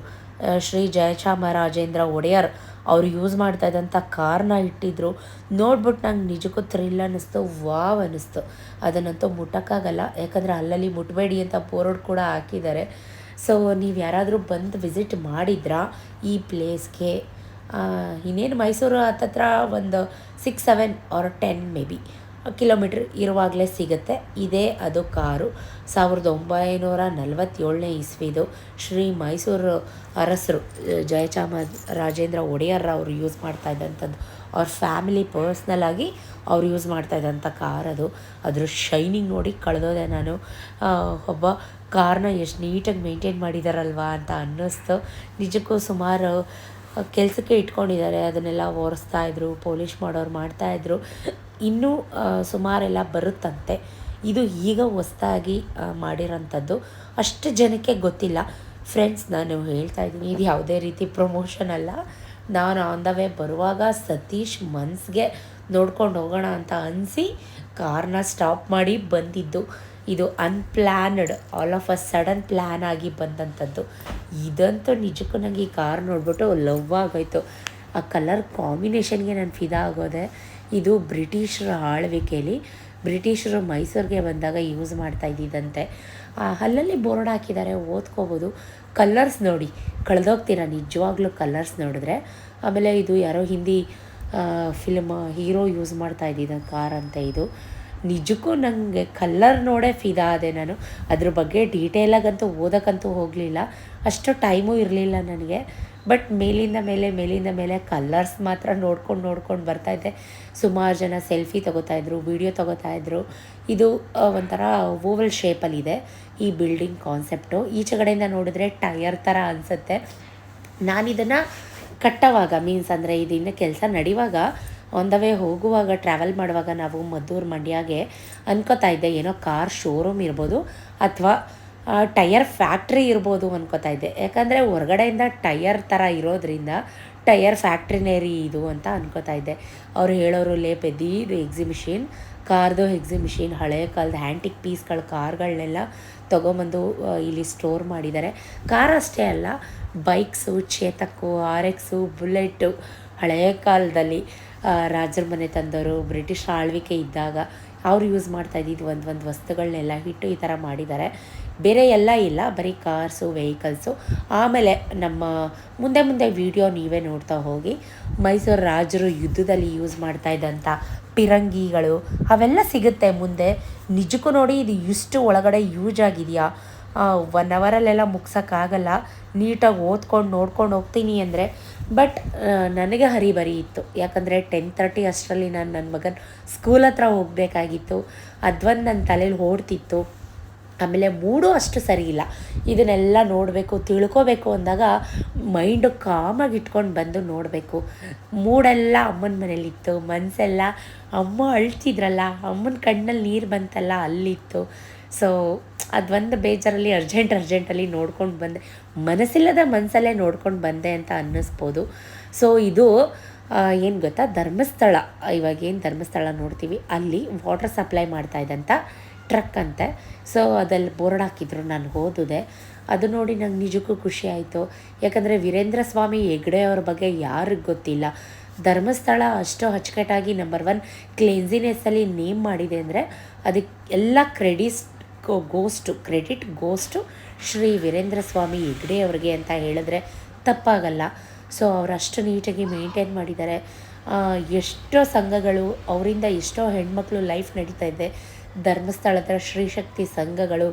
ಶ್ರೀ ಜಯಚಾಮರಾಜೇಂದ್ರ ಒಡೆಯರ್ ಅವರು ಯೂಸ್ ಮಾಡ್ತಾ ಇದ್ದಂಥ ಕಾರ್ನ ಇಟ್ಟಿದ್ರು. ನೋಡ್ಬಿಟ್ಟು ನಂಗೆ ನಿಜಕ್ಕೂ ಥ್ರಿಲ್ ಅನ್ನಿಸ್ತು, ವಾವ್ ಅನ್ನಿಸ್ತು. ಅದನ್ನಂತೂ ಮುಟ್ಟೋಕ್ಕಾಗಲ್ಲ, ಯಾಕಂದರೆ ಅಲ್ಲಲ್ಲಿ ಮುಟ್ಟಬೇಡಿ ಅಂತ ಬೋರ್ಡ್ ಕೂಡ ಹಾಕಿದ್ದಾರೆ. ಸೊ ನೀವು ಯಾರಾದರೂ ಬಂದು ವಿಸಿಟ್ ಮಾಡಿದ್ರಾ ಈ ಪ್ಲೇಸ್ಗೆ ಇನ್ನೇನು ಮೈಸೂರು ಹತ್ತತ್ರ ಒಂದು six seven or ten maybe kilometre ಇರುವಾಗಲೇ ಸಿಗುತ್ತೆ. ಇದೇ ಅದು ಕಾರು. ಸಾವಿರದ ಒಂಬೈನೂರ ನಲವತ್ತೇಳನೇ ಇಸ್ವಿದು ಶ್ರೀ ಮೈಸೂರು ಅರಸರು ಜಯಚಾಮ ರಾಜೇಂದ್ರ ಒಡೆಯರ್ ಅವರು ಯೂಸ್ ಮಾಡ್ತಾ ಇದ್ದಂಥದ್ದು. ಅವ್ರ ಫ್ಯಾಮಿಲಿ ಪರ್ಸ್ನಲ್ ಆಗಿ ಅವ್ರು ಯೂಸ್ ಮಾಡ್ತಾ ಇದ್ದಂಥ ಕಾರ್ ಅದು. ಅದ್ರ ಶೈನಿಂಗ್ ನೋಡಿ ಕಳೆದೋದೆ ನಾನು. ಒಬ್ಬ ಕಾರ್ನ ಎಷ್ಟು ನೀಟಾಗಿ ಮೇಂಟೈನ್ ಮಾಡಿದಾರಲ್ವಾ ಅಂತ ಅನ್ನಿಸ್ತು. ನಿಜಕ್ಕೂ ಸುಮಾರು ಕೆಲಸಕ್ಕೆ ಇಟ್ಕೊಂಡಿದ್ದಾರೆ, ಅದನ್ನೆಲ್ಲ ಒರೆಸ್ತಾ ಇದ್ರು ಪೋಲಿಷ್ ಮಾಡೋರು ಮಾಡ್ತಾಯಿದ್ರು ಇನ್ನೂ ಸುಮಾರೆಲ್ಲ ಬರುತ್ತಂತೆ. ಇದು ಈಗ ಹೊಸ್ದಾಗಿ ಮಾಡಿರೋಂಥದ್ದು. ಅಷ್ಟು ಜನಕ್ಕೆ ಗೊತ್ತಿಲ್ಲ. ಫ್ರೆಂಡ್ಸ್ ನಾನು ಹೇಳ್ತಾ ಇದ್ದೀನಿ, ಇದು ಯಾವುದೇ ರೀತಿ ಪ್ರಮೋಷನ್ ಅಲ್ಲ. ನಾನು ಆನ್ ದ ವೇ ಬರುವಾಗ ಸತೀಶ್ ಮನ್ಸ್ಗೆ ನೋಡ್ಕೊಂಡು ಹೋಗೋಣ ಅಂತ ಅನಿಸಿ, ಕಾರ್ನ ಸ್ಟಾಪ್ ಮಾಡಿ ಬಂದಿದ್ದು. ಇದು unplanned all of a sudden plan ಆಗಿ ಬಂದಂಥದ್ದು ಇದಂತೂ ನಿಜಕ್ಕೂ ನನಗೆ ಈ ಕಾರ್ ನೋಡ್ಬಿಟ್ಟು ಲವ್ ಆಗೋಯ್ತು. ಆ ಕಲರ್ ಕಾಂಬಿನೇಷನ್ಗೆ ನಾನು ಫಿದಾ ಆಗೋದೆ, ಇದು ಬ್ರಿಟಿಷರ ಆಳ್ವಿಕೆಯಲ್ಲಿ ಬ್ರಿಟಿಷರು ಮೈಸೂರಿಗೆ ಬಂದಾಗ ಯೂಸ್ ಮಾಡ್ತಾ ಇದ್ದಿದ್ದಂತೆ. ಅಲ್ಲಲ್ಲಿ ಬೋರ್ಡ್ ಹಾಕಿದ್ದಾರೆ, ಓದ್ಕೋಬೋದು. ಕಲರ್ಸ್ ನೋಡಿ, ಕಳೆದೋಗ್ತೀರಾ ನಿಜವಾಗ್ಲೂ ಕಲರ್ಸ್ ನೋಡಿದ್ರೆ? ಆಮೇಲೆ ಇದು ಯಾರೋ ಹಿಂದಿ ಫಿಲ್ಮ್ ಹೀರೋ ಯೂಸ್ ಮಾಡ್ತಾ ಇದ್ದಿದ್ದ ಕಾರ್ ಅಂತ ಇದು. ನಿಜಕ್ಕೂ ನನಗೆ ಕಲ್ಲರ್ ನೋಡೇ ಫಿದಾ ಆದೆ ನಾನು. ಅದ್ರ ಬಗ್ಗೆ ಡೀಟೇಲಾಗಂತೂ ಓದೋಕ್ಕಂತೂ ಹೋಗಲಿಲ್ಲ. ಅಷ್ಟು ಟೈಮೂ ಇರಲಿಲ್ಲ ನನಗೆ. ಬಟ್ ಮೇಲಿಂದ ಮೇಲೆ ಮೇಲಿಂದ ಮೇಲೆ ಕಲ್ಲರ್ಸ್ ಮಾತ್ರ ನೋಡ್ಕೊಂಡು ನೋಡ್ಕೊಂಡು ಬರ್ತಾಯಿದ್ದೆ ಸುಮಾರು ಜನ ಸೆಲ್ಫಿ ತೊಗೋತಾಯಿದ್ರು ವೀಡಿಯೋ ತೊಗೋತಾಯಿದ್ರು ಇದು ಒಂಥರ ಓವಲ್ ಶೇಪಲ್ಲಿದೆ ಈ ಬಿಲ್ಡಿಂಗ್ ಕಾನ್ಸೆಪ್ಟು ಈಚೆಗಡೆಯಿಂದ ನೋಡಿದ್ರೆ ಟಯರ್ ಥರ ಅನಿಸುತ್ತೆ. ನಾನಿದನ್ನು ಕಟ್ಟವಾಗ ಮೀನ್ಸ್ ಅಂದರೆ ಇದನ್ನು ಕೆಲಸ ನಡೆಯುವಾಗ ಆನ್ ದ ವೇ ಹೋಗುವಾಗ ಟ್ರಾವೆಲ್ ಮಾಡುವಾಗ ನಾವು ಮದ್ದೂರು ಮಂಡ್ಯಾಗೆ ಅನ್ಕೋತಾ ಇದ್ದೆ. ಏನೋ ಕಾರ್ ಶೋರೂಮ್ ಇರ್ಬೋದು ಅಥವಾ ಟಯರ್ ಫ್ಯಾಕ್ಟ್ರಿ ಇರ್ಬೋದು ಅನ್ಕೋತಾ ಇದ್ದೆ. ಯಾಕಂದರೆ ಹೊರಗಡೆಯಿಂದ ಟಯರ್ ಥರ ಇರೋದ್ರಿಂದ ಟಯರ್ ಫ್ಯಾಕ್ಟ್ರಿನೇ ರೀ ಇದು ಅಂತ ಅನ್ಕೋತಾ ಇದ್ದೆ. ಅವ್ರು ಹೇಳೋರು, ಲೇ ಇದು ಎಕ್ಸಿಬಿಷನ್ ಕಾರ್ದು ಎಕ್ಸಿಬಿಷನ್ ಹಳೆ ಕಾಲದ ಹ್ಯಾಂಟಿಕ್ ಪೀಸ್ಗಳ ಕಾರ್ಗಳನ್ನೆಲ್ಲ ತೊಗೊಂಬಂದು ಇಲ್ಲಿ ಸ್ಟೋರ್ ಮಾಡಿದ್ದಾರೆ. ಕಾರ್ ಅಷ್ಟೇ ಅಲ್ಲ bikes Chetak R X bullet ಹಳೆಯ ಕಾಲದಲ್ಲಿ ರಾಜರ ಮನೆ ತಂದವರು, ಬ್ರಿಟಿಷ್ ಆಳ್ವಿಕೆ ಇದ್ದಾಗ ಅವ್ರು ಯೂಸ್ ಮಾಡ್ತಾ ಇದ್ದಿದ್ದು ಒಂದು ಒಂದು ವಸ್ತುಗಳನ್ನೆಲ್ಲ ಇಟ್ಟು ಈ ಥರ ಮಾಡಿದ್ದಾರೆ. ಬೇರೆ ಎಲ್ಲ ಇಲ್ಲ, ಬರೀ ಕಾರ್ಸು ವೆಹಿಕಲ್ಸು ಆಮೇಲೆ ನಮ್ಮ ಮುಂದೆ ಮುಂದೆ ವಿಡಿಯೋ ನೀವೇ ನೋಡ್ತಾ ಹೋಗಿ, ಮೈಸೂರು ರಾಜರು ಯುದ್ಧದಲ್ಲಿ ಯೂಸ್ ಮಾಡ್ತಾ ಇದ್ದಂಥ ಪಿರಂಗಿಗಳು, ಅವೆಲ್ಲ ಸಿಗುತ್ತೆ ಮುಂದೆ. ನಿಜಕ್ಕೂ ನೋಡಿ, ಇದು ಇಷ್ಟು ಒಳಗಡೆ ಯೂಜ್ ಆಗಿದೆಯಾ? ಒನ್ ಅವರಲ್ಲೆಲ್ಲ ಮುಗ್ಸೋಕ್ಕಾಗಲ್ಲ. ನೀಟಾಗಿ ಓದ್ಕೊಂಡು, ನೋಡ್ಕೊಂಡು ಹೋಗ್ತೀನಿ ಅಂದರೆ ಬಟ್ ನನಗೆ ಹರಿಬರಿ ಇತ್ತು. ಯಾಕಂದರೆ ಟೆನ್ ತರ್ಟಿ ಅಷ್ಟರಲ್ಲಿ ನಾನು ನನ್ನ ಮಗನ ಸ್ಕೂಲ್ ಹತ್ರ ಹೋಗಬೇಕಾಗಿತ್ತು. ಅದೊಂದು ನನ್ನ ತಲೆಯಲ್ಲಿ ಓಡ್ತಿತ್ತು. ಆಮೇಲೆ ಮೂಡು ಅಷ್ಟು ಸರಿ ಇಲ್ಲ. ಇದನ್ನೆಲ್ಲ ನೋಡಬೇಕು, ತಿಳ್ಕೊಬೇಕು ಅಂದಾಗ ಮೈಂಡು ಕಾಮಾಗಿ ಇಟ್ಕೊಂಡು ಬಂದು ನೋಡಬೇಕು. ಮೂಡೆಲ್ಲ ಅಮ್ಮನ ಮನೇಲಿತ್ತು. ಮನಸ್ಸೆಲ್ಲ ಅಮ್ಮ ಅಳ್ತಿದ್ರಲ್ಲ, ಅಮ್ಮನ ಕಣ್ಣಲ್ಲಿ ನೀರು ಬಂತಲ್ಲ ಅಲ್ಲಿತ್ತು. ಸೊ ಅದೊಂದು ಬೇಜಾರಲ್ಲಿ ಅರ್ಜೆಂಟ್ ಅರ್ಜೆಂಟಲ್ಲಿ ನೋಡ್ಕೊಂಡು ಬಂದೆ. ಮನಸ್ಸಿಲ್ಲದ ಮನಸ್ಸಲ್ಲೇ ನೋಡ್ಕೊಂಡು ಬಂದೆ ಅಂತ ಅನ್ನಿಸ್ಬೋದು. ಸೊ ಇದು ಏನು ಗೊತ್ತಾ? ಧರ್ಮಸ್ಥಳ. ಇವಾಗ ಏನು ಧರ್ಮಸ್ಥಳ ನೋಡ್ತೀವಿ? ಅಲ್ಲಿ ವಾಟರ್ ಸಪ್ಲೈ ಮಾಡ್ತಾ ಇದ್ದಂಥ ಟ್ರಕ್ ಅಂತೆ. ಸೊ ಅದಲ್ಲಿ ಬೋರ್ಡ್ ಹಾಕಿದ್ರು, ನಾನು ಓದಿದೆ. ಅದು ನೋಡಿ ನಂಗೆ ನಿಜಕ್ಕೂ ಖುಷಿ ಆಯಿತು. ಯಾಕಂದರೆ ವೀರೇಂದ್ರ ಸ್ವಾಮಿ ಹೆಗ್ಡೆ ಅವ್ರ ಬಗ್ಗೆ ಯಾರಿಗೆ ಗೊತ್ತಿಲ್ಲ. ಧರ್ಮಸ್ಥಳ ಅಷ್ಟು ಅಚ್ಚುಕಟ್ಟಾಗಿ ನಂಬರ್ ಒನ್ ಕ್ಲೀನ್ಸಿನೆಸ್ಸಲ್ಲಿ ನೇಮ್ ಮಾಡಿದೆ ಅಂದರೆ ಅದಕ್ಕೆ ಎಲ್ಲ credits goes to credit goes to Shri Veerendra Swami Hegde ಅವ್ರಿಗೆ ಅಂತ ಹೇಳಿದ್ರೆ ತಪ್ಪಾಗಲ್ಲ. ಸೊ ಅವರು ಅಷ್ಟು ನೀಟಾಗಿ ಮೇಂಟೈನ್ ಮಾಡಿದ್ದಾರೆ. ಎಷ್ಟೋ ಸಂಘಗಳು, ಅವರಿಂದ ಎಷ್ಟೋ ಹೆಣ್ಮಕ್ಳು ಲೈಫ್ ನಡೀತಾ ಇದೆ. ಧರ್ಮಸ್ಥಳದ ಶ್ರೀಶಕ್ತಿ ಸಂಘಗಳು,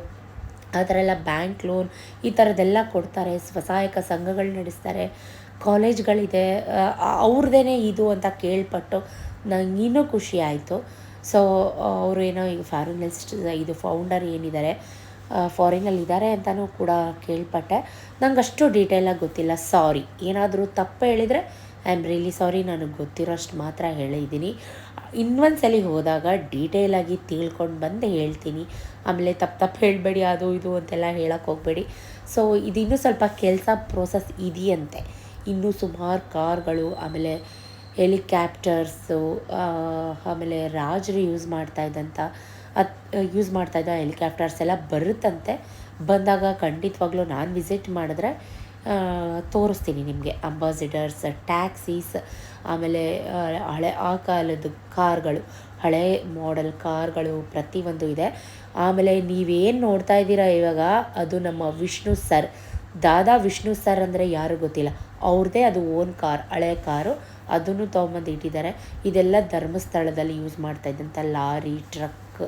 ಆ ಥರ ಎಲ್ಲ ಬ್ಯಾಂಕ್ ಲೋನ್ ಈ ಥರದ್ದೆಲ್ಲ ಕೊಡ್ತಾರೆ, ಸ್ವಸಹಾಯಕ ಸಂಘಗಳು ನಡೆಸ್ತಾರೆ. ಕಾಲೇಜ್ಗಳಿದೆ ಅವ್ರದ್ದೇ ಇದು ಅಂತ ಕೇಳ್ಪಟ್ಟು ನಂಗೆ ಇನ್ನೂ ಖುಷಿ ಆಯಿತು. ಸೊ ಅವರು ಏನೋ ಈಗ ಫಾರೆನಿಸ್ಟ್ ಇದು ಫೌಂಡರ್ ಏನಿದ್ದಾರೆ ಫಾರಿನಲ್ಲಿ ಇದ್ದಾರೆ ಅಂತಲೂ ಕೂಡ ಕೇಳ್ಪಟ್ಟೆ. ನಂಗೆ ಅಷ್ಟು ಡೀಟೇಲಾಗಿ ಗೊತ್ತಿಲ್ಲ. ಸಾರಿ ಏನಾದರೂ ತಪ್ಪು ಹೇಳಿದರೆ ಐ ಆಮ್ ರಿಯಲಿ ಸಾರಿ ನನಗೆ ಗೊತ್ತಿರೋಷ್ಟು ಮಾತ್ರ ಹೇಳಿದ್ದೀನಿ. ಇನ್ನೊಂದು ಸಲ ಹೋದಾಗ ಡೀಟೇಲಾಗಿ ತಿಳ್ಕೊಂಡು ಬಂದು ಹೇಳ್ತೀನಿ. ಆಮೇಲೆ ತಪ್ಪು ತಪ್ಪು ಹೇಳಬೇಡಿ, ಅದು ಇದು ಅಂತೆಲ್ಲ ಹೇಳಕ್ಕೆ ಹೋಗಬೇಡಿ. ಸೊ ಇದಿನ್ನೂ ಸ್ವಲ್ಪ ಕೆಲಸ ಪ್ರೋಸೆಸ್ ಇದೆಯಂತೆ. ಇನ್ನೂ ಸುಮಾರು ಕಾರ್ಗಳು, ಆಮೇಲೆ ಹೆಲಿಕ್ಯಾಪ್ಟರ್ಸು ಆಮೇಲೆ ರಾಜರು ಯೂಸ್ ಮಾಡ್ತಾ ಇದ್ದಂಥ, ಅತ್, ಯೂಸ್ ಮಾಡ್ತಾ ಇದ್ದ ಹೆಲಿಕ್ಯಾಪ್ಟರ್ಸ್ ಎಲ್ಲ ಬರುತ್ತಂತೆ. ಬಂದಾಗ ಖಂಡಿತವಾಗ್ಲೂ ನಾನು ವಿಸಿಟ್ ಮಾಡಿದ್ರೆ ತೋರಿಸ್ತೀನಿ ನಿಮಗೆ. ಅಂಬಾಸಿಡರ್ಸ್, ಟ್ಯಾಕ್ಸೀಸ್, ಆಮೇಲೆ ಹಳೆ, ಆ ಕಾಲದ ಕಾರ್ಗಳು, ಹಳೆ ಮಾಡೆಲ್ ಕಾರ್ಗಳು ಪ್ರತಿಯೊಂದು ಇದೆ. ಆಮೇಲೆ ನೀವೇನು ನೋಡ್ತಾ ಇದ್ದೀರಾ ಇವಾಗ, ಅದು ನಮ್ಮ ವಿಷ್ಣು ಸರ್. ದಾದಾ ವಿಷ್ಣು ಸರ್ ಅಂದರೆ ಯಾರು ಗೊತ್ತಿಲ್ಲ. ಅವ್ರದ್ದೇ ಅದು ಓನ್ ಕಾರ್ ಹಳೆ ಕಾರು ಅದನ್ನು ತೊಗೊಂಬಂದು ಇಟ್ಟಿದ್ದಾರೆ. ಇದೆಲ್ಲ ಧರ್ಮಸ್ಥಳದಲ್ಲಿ ಯೂಸ್ ಮಾಡ್ತಾ ಇದ್ದಂಥ ಲಾರಿ ಟ್ರಕ್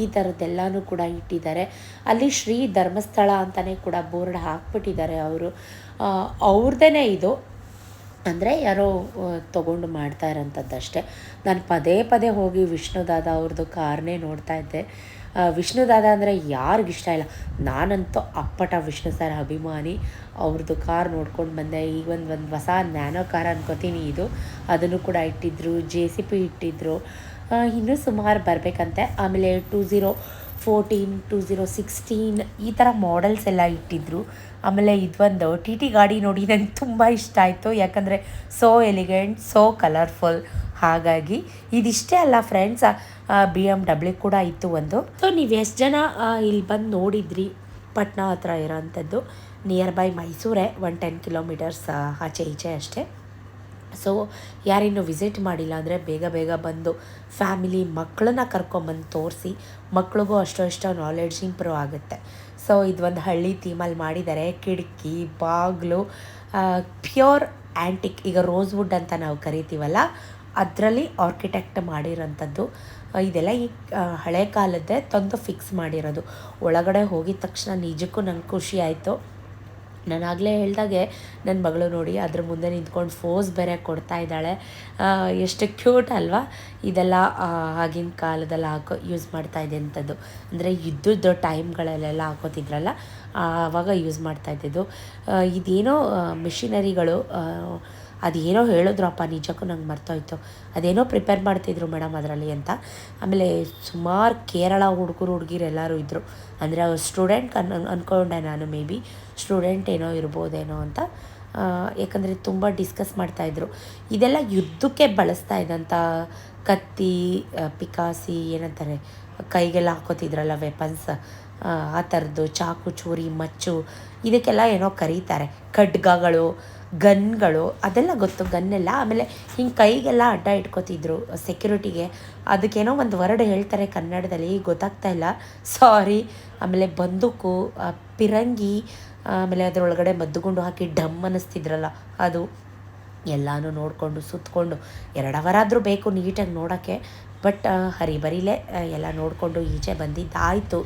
ಈ ಥರದ್ದೆಲ್ಲನೂ ಕೂಡ ಇಟ್ಟಿದ್ದಾರೆ. ಅಲ್ಲಿ ಶ್ರೀ ಧರ್ಮಸ್ಥಳ ಅಂತಲೇ ಕೂಡ ಬೋರ್ಡ್ ಹಾಕ್ಬಿಟ್ಟಿದ್ದಾರೆ ಅವರು. ಅವ್ರದ್ದೇ ಇದು. ಅಂದರೆ ಯಾರೋ ತೊಗೊಂಡು ಮಾಡ್ತಾ ಇರೋಂಥದ್ದಷ್ಟೇ. ನಾನು ಪದೇ ಪದೇ ಹೋಗಿ ವಿಷ್ಣುದಾದ ಅವ್ರದ್ದು ಕಾರ್ನೇ ನೋಡ್ತಾ ಇದ್ದೆ. ಆ, ವಿಷ್ಣುದಾದ ಅಂದರೆ ಯಾರಿಗಿಷ್ಟ ಇಲ್ಲ? ನಾನಂತೂ ಅಪ್ಪಟ ವಿಷ್ಣು ಸರ್ ಅಭಿಮಾನಿ. ಅವ್ರದ್ದು ಕಾರ್ ನೋಡ್ಕೊಂಡು ಬಂದೆ. ಈಗ ಒಂದು ಒಂದು ಹೊಸ ನ್ಯಾನೋ ಕಾರ್ ಅನ್ಕೋತೀನಿ ಇದು. ಅದನ್ನು ಕೂಡ ಇಟ್ಟಿದ್ರು ಜೆ ಸಿ ಪಿ ಇಟ್ಟಿದ್ರು. ಇನ್ನೂ ಸುಮಾರು ಬರಬೇಕಂತೆ. ಆಮೇಲೆ two zero fourteen two zero sixteen ಈ ಥರ ಮಾಡೆಲ್ಸ್ ಎಲ್ಲ ಇಟ್ಟಿದ್ರು. ಆಮೇಲೆ ಇದೊಂದು ಟಿ ಟಿ ಗಾಡಿ ನೋಡಿ ನನಗೆ ತುಂಬ ಇಷ್ಟ ಆಯಿತು. ಯಾಕಂದರೆ ಸೋ ಎಲಿಗೆಂಟ್ ಸೋ ಕಲರ್ಫುಲ್ ಹಾಗಾಗಿ ಇದಿಷ್ಟೇ ಅಲ್ಲ ಫ್ರೆಂಡ್ಸ್ ಬಿ ಎಂ ಡಬ್ಲ್ಯೂ ಕೂಡ ಇತ್ತು ಒಂದು. ಸೊ ನೀವು ಎಷ್ಟು ಜನ ಇಲ್ಲಿ ಬಂದು ನೋಡಿದ್ರಿ ಪಟ್ನಾ ಹತ್ರ ಇರೋವಂಥದ್ದು ನಿಯರ್ ಬೈ ಮೈಸೂರೇ ಒನ್ ಟೆನ್ ಕಿಲೋಮೀಟರ್ಸ್ ಆಚೆ ಈಚೆ ಅಷ್ಟೇ. ಸೊ ಯಾರಿನ್ನೂ ವಿಸಿಟ್ ಮಾಡಿಲ್ಲ ಅಂದರೆ ಬೇಗ ಬೇಗ ಬಂದು ಫ್ಯಾಮಿಲಿ ಮಕ್ಕಳನ್ನ ಕರ್ಕೊಂಬಂದು ತೋರಿಸಿ ಮಕ್ಳಿಗೂ ಅಷ್ಟೋ ಇಷ್ಟೋ ನಾಲೆಡ್ಜ್ ಇಂಪ್ರೂವ್ ಆಗುತ್ತೆ. ಸೊ ಇದೊಂದು ಹಳ್ಳಿ ಥೀಮಲ್ಲಿ ಮಾಡಿದ್ದಾರೆ ಕಿಟಕಿ ಬಾಗಿಲು ಪ್ಯೂರ್ ಆ್ಯಂಟಿಕ್ ಈಗ ರೋಸ್ವುಡ್ ಅಂತ ನಾವು ಕರಿತೀವಲ್ಲ ಅದರಲ್ಲಿ ಆರ್ಕಿಟೆಕ್ಟ್ ಮಾಡಿರೋಂಥದ್ದು. ಇದೆಲ್ಲ ಈ ಹಳೆ ಕಾಲದ್ದೇ ತಂದು ಫಿಕ್ಸ್ ಮಾಡಿರೋದು. ಒಳಗಡೆ ಹೋಗಿದ ತಕ್ಷಣ ನಿಜಕ್ಕೂ ನಂಗೆ ಖುಷಿ ಆಯಿತು. ನಾನು ಆಗಲೇ ಹೇಳ್ದಾಗೆ ನನ್ನ ಮಗಳು ನೋಡಿ ಅದ್ರ ಮುಂದೆ ನಿಂತ್ಕೊಂಡು ಫೋಸ್ ಬೇರೆ ಕೊಡ್ತಾ ಇದ್ದಾಳೆ. ಎಷ್ಟು ಕ್ಯೂಟ್ ಅಲ್ವಾ? ಇದೆಲ್ಲ ಆಗಿನ ಕಾಲದಲ್ಲಿ ಹಾಕೋ ಯೂಸ್ ಮಾಡ್ತಾ ಇದೆ ಅಂಥದ್ದು. ಅಂದರೆ ಯುದ್ಧದ ಟೈಮ್ಗಳಲ್ಲೆಲ್ಲ ಹಾಕೋತಿದ್ರಲ್ಲ ಆವಾಗ ಯೂಸ್ ಮಾಡ್ತಾ ಇದ್ದಿದ್ದು. ಇದೇನೋ ಮಿಷಿನರಿಗಳು ಅದೇನೋ ಹೇಳಿದ್ರಪ್ಪ, ನಿಜಕ್ಕೂ ನಂಗೆ ಮರ್ತೋಯ್ತು. ಅದೇನೋ ಪ್ರಿಪೇರ್ ಮಾಡ್ತಿದ್ರು ಮೇಡಮ್ ಅದರಲ್ಲಿ ಅಂತ. ಆಮೇಲೆ ಸುಮಾರು ಕೇರಳ ಹುಡುಗರು, ಹುಡುಗಿರು ಎಲ್ಲರೂ ಇದ್ದರು ಅಂದರೆ ಅವ್ರು ಸ್ಟೂಡೆಂಟ್ ಅನ್ ಅಂದ್ಕೊಂಡೆ ನಾನು ಮೇ ಬಿ ಸ್ಟೂಡೆಂಟ್ ಏನೋ ಇರ್ಬೋದೇನೋ ಅಂತ. ಯಾಕಂದರೆ ತುಂಬ ಡಿಸ್ಕಸ್ ಮಾಡ್ತಾಯಿದ್ರು ಇದೆಲ್ಲ ಯುದ್ಧಕ್ಕೆ ಬಳಸ್ತಾ ಇದ್ದಂಥ ಕತ್ತಿ ಪಿಕಾಸಿ ಏನಂತಾರೆ, ಕೈಗೆಲ್ಲ ಹಾಕೋತಿದ್ರಲ್ಲ ವೆಪನ್ಸ್ ಆ ಥರದ್ದು ಚಾಕು, ಚೂರಿ, ಮಚ್ಚು, ಇದಕ್ಕೆಲ್ಲ ಏನೋ ಕರೀತಾರೆ. ಖಡ್ಗಗಳು ಗನ್ಗಳು, ಅದೆಲ್ಲ ಗೊತ್ತು, ಗನ್ನೆಲ್ಲ? ಆಮೇಲೆ ಹಿಂಗೆ ಕೈಗೆಲ್ಲ ಅಡ್ಡ ಇಟ್ಕೋತಿದ್ರು ಸೆಕ್ಯೂರಿಟಿಗೆ ಅದಕ್ಕೇನೋ ಒಂದು ವರ್ಡ್ ಹೇಳ್ತಾರೆ ಕನ್ನಡದಲ್ಲಿ, ಗೊತ್ತಾಗ್ತಾ ಇಲ್ಲ. ಸಾರಿ ಆಮೇಲೆ ಬಂದೂಕು ಪಿರಂಗಿ, ಆಮೇಲೆ ಅದರೊಳಗಡೆ ಮದ್ದುಗುಂಡು ಹಾಕಿ ಡಮ್ ಅನ್ನಿಸ್ತಿದ್ರಲ್ಲ, ಅದು. ಎಲ್ಲನೂ ನೋಡಿಕೊಂಡು ಸುತ್ತಕೊಂಡು ಎರಡು ಅವರ್ ಬೇಕು ನೀಟಾಗಿ ನೋಡೋಕ್ಕೆ. ಬಟ್ ಹರಿಬರಿಲೇ ಬರೀಲೇ ಎಲ್ಲ ನೋಡಿಕೊಂಡು ಈಚೆ ಬಂದಿದ್ದಾಯಿತು.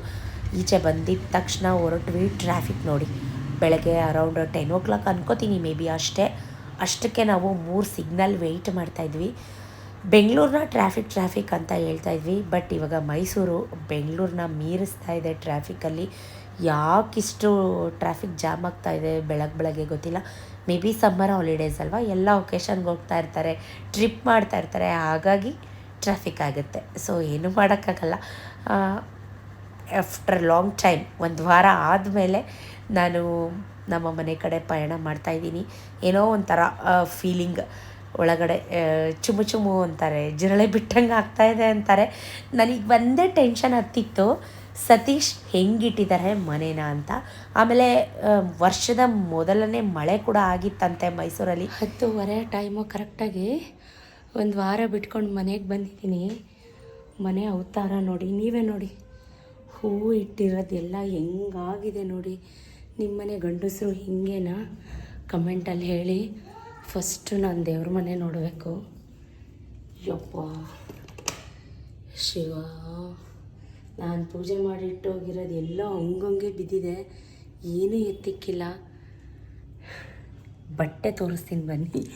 ಈಚೆ ಬಂದಿದ್ದ ತಕ್ಷಣ ಹೊರಟ್ವಿ ಟ್ರಾಫಿಕ್ ನೋಡಿ. ಬೆಳಗ್ಗೆ ಅರೌಂಡ್ ಟೆನ್ ಓ ಕ್ಲಾಕ್ ಅನ್ಕೋತೀನಿ ಮೇ ಬಿ ಅಷ್ಟೇ. ಅಷ್ಟಕ್ಕೆ ನಾವು ಮೂರು ಸಿಗ್ನಲ್ ವೆಯ್ಟ್ ಮಾಡ್ತಾಯಿದ್ವಿ ಬೆಂಗಳೂರನ್ನ ಟ್ರಾಫಿಕ್ ಟ್ರಾಫಿಕ್ ಅಂತ ಹೇಳ್ತಾ ಇದ್ವಿ. ಬಟ್ ಇವಾಗ ಮೈಸೂರು ಬೆಂಗಳೂರನ್ನ ಮೀರಿಸ್ತಾ ಇದೆ ಟ್ರಾಫಿಕಲ್ಲಿ ಯಾಕಿಷ್ಟು ಟ್ರಾಫಿಕ್ ಜಾಮ್ ಆಗ್ತಾ ಇದೆ ಬೆಳಗ್ಗೆ ಬೆಳಗ್ಗೆ ಗೊತ್ತಿಲ್ಲ. ಮೇ ಬಿ ಸಮ್ಮರ್ ಹಾಲಿಡೇಸ್ ಅಲ್ವಾ? ಎಲ್ಲ ಒಕೇಶನ್ಗೆ ಹೋಗ್ತಾ ಇರ್ತಾರೆ ಟ್ರಿಪ್ ಮಾಡ್ತಾ ಇರ್ತಾರೆ. ಹಾಗಾಗಿ ಟ್ರಾಫಿಕ್ ಆಗುತ್ತೆ. ಸೊ ಏನು ಮಾಡೋಕ್ಕಾಗಲ್ಲ. ಆಫ್ಟರ್ ಲಾಂಗ್ ಟೈಮ್ ಒಂದು ವಾರ ಆದಮೇಲೆ ನಾನು ನಮ್ಮ ಮನೆ ಕಡೆ ಪಯಣ ಮಾಡ್ತಾಯಿದ್ದೀನಿ ಏನೋ ಒಂಥರ ಫೀಲಿಂಗ್ ಒಳಗಡೆ ಚುಮು ಚುಮು ಅಂತಾರೆ, ಜಿರಳೆ ಬಿಟ್ಟಂಗೆ ಆಗ್ತಾಯಿದೆ ಅಂತಾರೆ. ನನಗೆ ಒಂದೇ ಟೆನ್ಷನ್ ಹತ್ತಿತ್ತು, ಸತೀಶ್ ಹೆಂಗಿಟ್ಟಿದ್ದಾರೆ ಮನೇನ ಅಂತ. ಆಮೇಲೆ ವರ್ಷದ ಮೊದಲನೇ ಮಳೆ ಕೂಡ ಆಗಿತ್ತಂತೆ ಮೈಸೂರಲ್ಲಿ. ಹತ್ತುವರೆ ಟೈಮು ಕರೆಕ್ಟಾಗಿ ಒಂದು ವಾರ ಬಿಟ್ಕೊಂಡು ಮನೆಗೆ ಬಂದಿದ್ದೀನಿ. ಮನೆ ಅವತಾರ ನೋಡಿ, ನೀವೇ ನೋಡಿ. ಹೂವು ಇಟ್ಟಿರೋದೆಲ್ಲ ಹೆಂಗಾಗಿದೆ ನೋಡಿ. ನಿಮ್ಮನೆ ಗಂಡಸರು ಹಿಂಗೇನಾ ಕಮೆಂಟಲ್ಲಿ ಹೇಳಿ. ಫಸ್ಟು ನಾನು ದೇವ್ರ ಮನೆ ನೋಡಬೇಕು. ಯಪ್ಪ. ಶಿವ. ನಾನು ಪೂಜೆ ಮಾಡಿಟ್ಟೋಗಿರೋದು ಎಲ್ಲ ಹಂಗಂಗೆ ಬಿದ್ದಿದೆ. ಏನೂ ಎತ್ತಿಕ್ಕಿಲ್ಲ. ಬಟ್ಟೆ ತೋರಿಸ್ತೀನಿ ಬನ್ನಿ.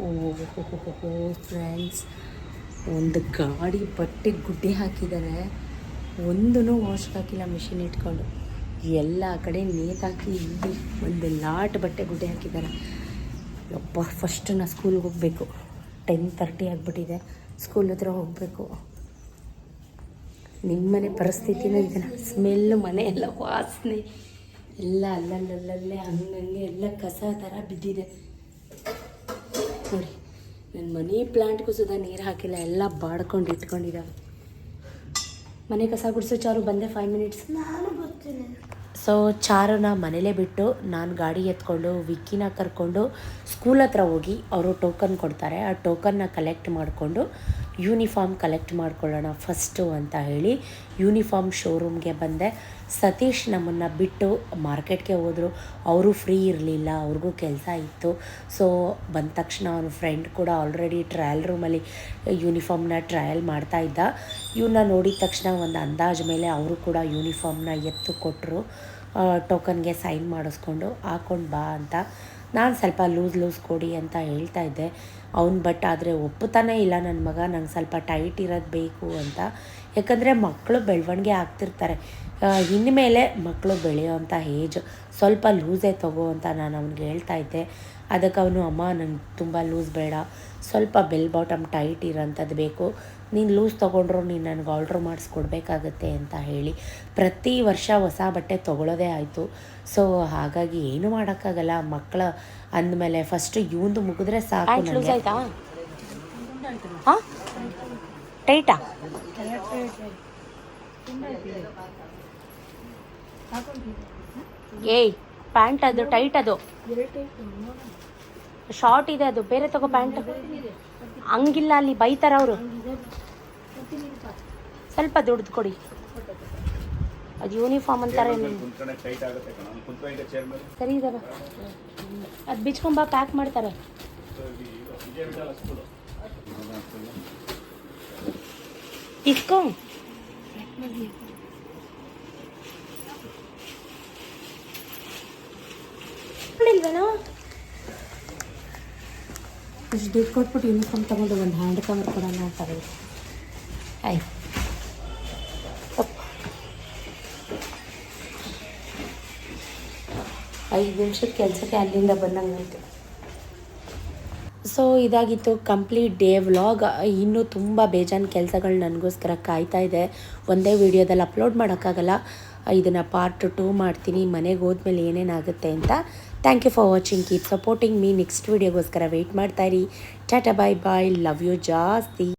ಓ ಫ್ರೆಂಡ್ಸ್ ಒಂದು ಗಾಡಿ ಬಟ್ಟೆ ಗುಡ್ಡೆ ಹಾಕಿದ್ದಾರೆ. ಒಂದೂ ವಾಶ್ಗೆ ಹಾಕಿಲ್ಲ ಮಿಷಿನ್ ಇಟ್ಕೊಂಡು. ಎಲ್ಲ ಕಡೆ ನೇತಾಕಿ ಇಲ್ಲಿ ಒಂದು ಲಾಟ್ ಬಟ್ಟೆ ಗುಡ್ಡೆ ಹಾಕಿದ್ದಾರೆ. ಯಪ್ಪ ಫಸ್ಟ್ ನಾ ಸ್ಕೂಲ್ಗೆ ಹೋಗಬೇಕು. ಟೆನ್ ತರ್ಟಿ ಆಗಿಬಿಟ್ಟಿದೆ. ಸ್ಕೂಲ್ ಹತ್ರ ಹೋಗಬೇಕು. ನಿಮ್ಮನೆ ಪರಿಸ್ಥಿತಿನ ಇದನ್ನು ಸ್ಮೆಲ್ ಮನೆ ಎಲ್ಲ ವಾಸನೆ. ಎಲ್ಲ ಅಲ್ಲಲ್ಲಲ್ಲಲ್ಲೇ, ಹಂಗಂಗೆ ಎಲ್ಲ ಕಸ ಥರ ಬಿದ್ದಿದೆ. ನೋಡಿ. ನನ್ನ ಮನಿ ಪ್ಲಾಂಟ್ಗೂ ಸುಧಾ ನೀರು ಹಾಕಿಲ್ಲ ಎಲ್ಲ ಬಾಡ್ಕೊಂಡು ಇಟ್ಕೊಂಡಿದ್ದಾವೆ ಮನೆ ಕಸ ಗುಡಿಸೋ ಚಾರು ಬಂದೆ ಫೈವ್ ಮಿನಿಟ್ಸ್ ಸೊ ಚಾರುನ ಮನೇಲೇ ಬಿಟ್ಟು ನಾನು ಗಾಡಿ ಎತ್ಕೊಂಡು ವಿಕ್ಕಿನ ಕರ್ಕೊಂಡು ಸ್ಕೂಲ್ ಹತ್ರ ಹೋಗಿ ಅವರು ಟೋಕನ್ ಕೊಡ್ತಾರೆ. ಆ ಟೋಕನ್ನ ಕಲೆಕ್ಟ್ ಮಾಡಿಕೊಂಡು ಯೂನಿಫಾರ್ಮ್ ಕಲೆಕ್ಟ್ ಮಾಡ್ಕೊಳ್ಳೋಣ ಫಸ್ಟು ಅಂತ ಹೇಳಿ ಯೂನಿಫಾರ್ಮ್ ಶೋರೂಮ್ಗೆ ಬಂದೆ. ಸತೀಶ್ ನಮ್ಮನ್ನು ಬಿಟ್ಟು ಮಾರ್ಕೆಟ್ಗೆ ಹೋದರು. ಅವರು ಫ್ರೀ ಇರಲಿಲ್ಲ, ಅವ್ರಿಗೂ ಕೆಲಸ ಇತ್ತು. ಸೊ ಬಂದ ತಕ್ಷಣ ಅವನ ಫ್ರೆಂಡ್ ಕೂಡ ಆಲ್ರೆಡಿ ಟ್ರಯಲ್ ರೂಮಲ್ಲಿ ಯೂನಿಫಾರ್ಮ್ನ ಟ್ರಯಲ್ ಮಾಡ್ತಾ ಇದ್ದ. ಇವನ್ನ ನೋಡಿದ ತಕ್ಷಣ ಒಂದು ಅಂದಾಜು ಮೇಲೆ ಅವರು ಕೂಡ ಯೂನಿಫಾರ್ಮ್ನ ಎತ್ತು ಕೊಟ್ಟರು ಟೋಕನ್ಗೆ ಸೈನ್ ಮಾಡಿಸ್ಕೊಂಡು, ಹಾಕೊಂಡು ಬಾ ಅಂತ. ನಾನು ಸ್ವಲ್ಪ ಲೂಸ್ ಲೂಸ್ ಕೊಡಿ ಅಂತ ಹೇಳ್ತಾ ಇದ್ದೆ. ಅವ್ನು ಬಟ್ ಆದರೆ ಒಪ್ಪುತ್ತಾನೆ ಇಲ್ಲ ನನ್ನ ಮಗ, ನಂಗೆ ಸ್ವಲ್ಪ ಟೈಟ್ ಇರೋದು ಬೇಕು ಅಂತ. ಯಾಕಂದರೆ ಮಕ್ಕಳು ಬೆಳವಣಿಗೆ ಆಗ್ತಿರ್ತಾರೆ. ಇನ್ನು ಮೇಲೆ ಮಕ್ಕಳು ಬೆಳೆಯೋವಂಥ ಏಜ್ ಸ್ವಲ್ಪ ಲೂಸೇ ತಗೋ ಅಂತ ನಾನು ಅವನಿಗೆ ಹೇಳ್ತಾ ಇದ್ದೆ. ಅದಕ್ಕೆ ಅವನು ಅಮ್ಮ ನಂಗೆ ತುಂಬ ಲೂಸ್ ಬೇಡ. ಸ್ವಲ್ಪ ಬೆಲ್ ಬಾಟಮ್ ಟೈಟ್ ಇರೋಂಥದ್ದು ಬೇಕು. ನೀನು ಲೂಸ್ ತೊಗೊಂಡ್ರು ನೀನು ನನಗೆ ಆರ್ಡ್ರ್ ಮಾಡಿಸ್ಕೊಡ್ಬೇಕಾಗತ್ತೆ ಅಂತ ಹೇಳಿ ಪ್ರತಿ ವರ್ಷ ಹೊಸ ಬಟ್ಟೆ ತೊಗೊಳ್ಳೋದೇ ಆಯಿತು. ಸೊ ಹಾಗಾಗಿ ಏನು ಮಾಡೋಕ್ಕಾಗಲ್ಲ. ಮಕ್ಕಳ ಅಂದಮೇಲೆ ಫಸ್ಟ್ ಇವಂದು ಮುಗಿದ್ರೆ ಸಾಕು ಲೂಸ್ ಆಯ್ತಾ? ಹಾಂ? ಟೈಟಾ ಏಯ್ ಪ್ಯಾಂಟ್ ಅದು ಟೈಟ್ ಅದು. ಶಾರ್ಟ್ ಇದೆ ಅದು ಬೇರೆ ತಗೋ ಪ್ಯಾಂಟ್. ಹಂಗಿಲ್ಲ ಅಲ್ಲಿ ಬೈತಾರ ಅವರು. ಸ್ವಲ್ಪ ದುಡ್ದು ಕೊಡಿ. ಅದು ಯೂನಿಫಾರ್ಮ್ ಅಂತಾರೆ ಸರಿ ಇದಾರ. ಅದು ಬಿಚ್ಕೊಂಬ ಪ್ಯಾಕ್ ಮಾಡ್ತಾರೆ. ಇಸ್ಕೋ. ಇಲ್ವೇನೋ ಇಷ್ಟು ದುಡ್ಡು ಕೊಟ್ಬಿಟ್ಟು ಯೂನಿಫಾರ್ಮ್ ತೊಗೊಂಡು ಒಂದು ಹ್ಯಾಂಡ್ ಕವರ್ ಕೊಡೋಣ ಹೇಳಿ ಆಯ್ತು ಐದು ನಿಮಿಷದ ಕೆಲಸಕ್ಕೆ ಅಲ್ಲಿಂದ ಬಂದಂಗಾಯಿತು. ಸೊ ಇದಾಗಿತ್ತು ಕಂಪ್ಲೀಟ್ ಡೇ ವ್ಲಾಗ್ ಇನ್ನೂ ತುಂಬ ಬೇಜಾನ್ ಕೆಲಸಗಳು ನನಗೋಸ್ಕರ ಕಾಯ್ತಾ ಇದೆ. ಒಂದೇ ವಿಡಿಯೋದಲ್ಲಿ ಅಪ್ಲೋಡ್ ಮಾಡೋಕ್ಕಾಗಲ್ಲ. ಇದನ್ನು ಪಾರ್ಟ್ ಟೂ ಮಾಡ್ತೀನಿ. ಮನೆಗೆ ಹೋದ್ಮೇಲೆ ಏನೇನಾಗುತ್ತೆ ಅಂತ thank you for watching keep supporting me next ವೀಡಿಯೋಗೋಸ್ಕರ wait ಮಾಡ್ತಾಯಿರಿ tata bye bye love you ಜಾಸ್ತಿ.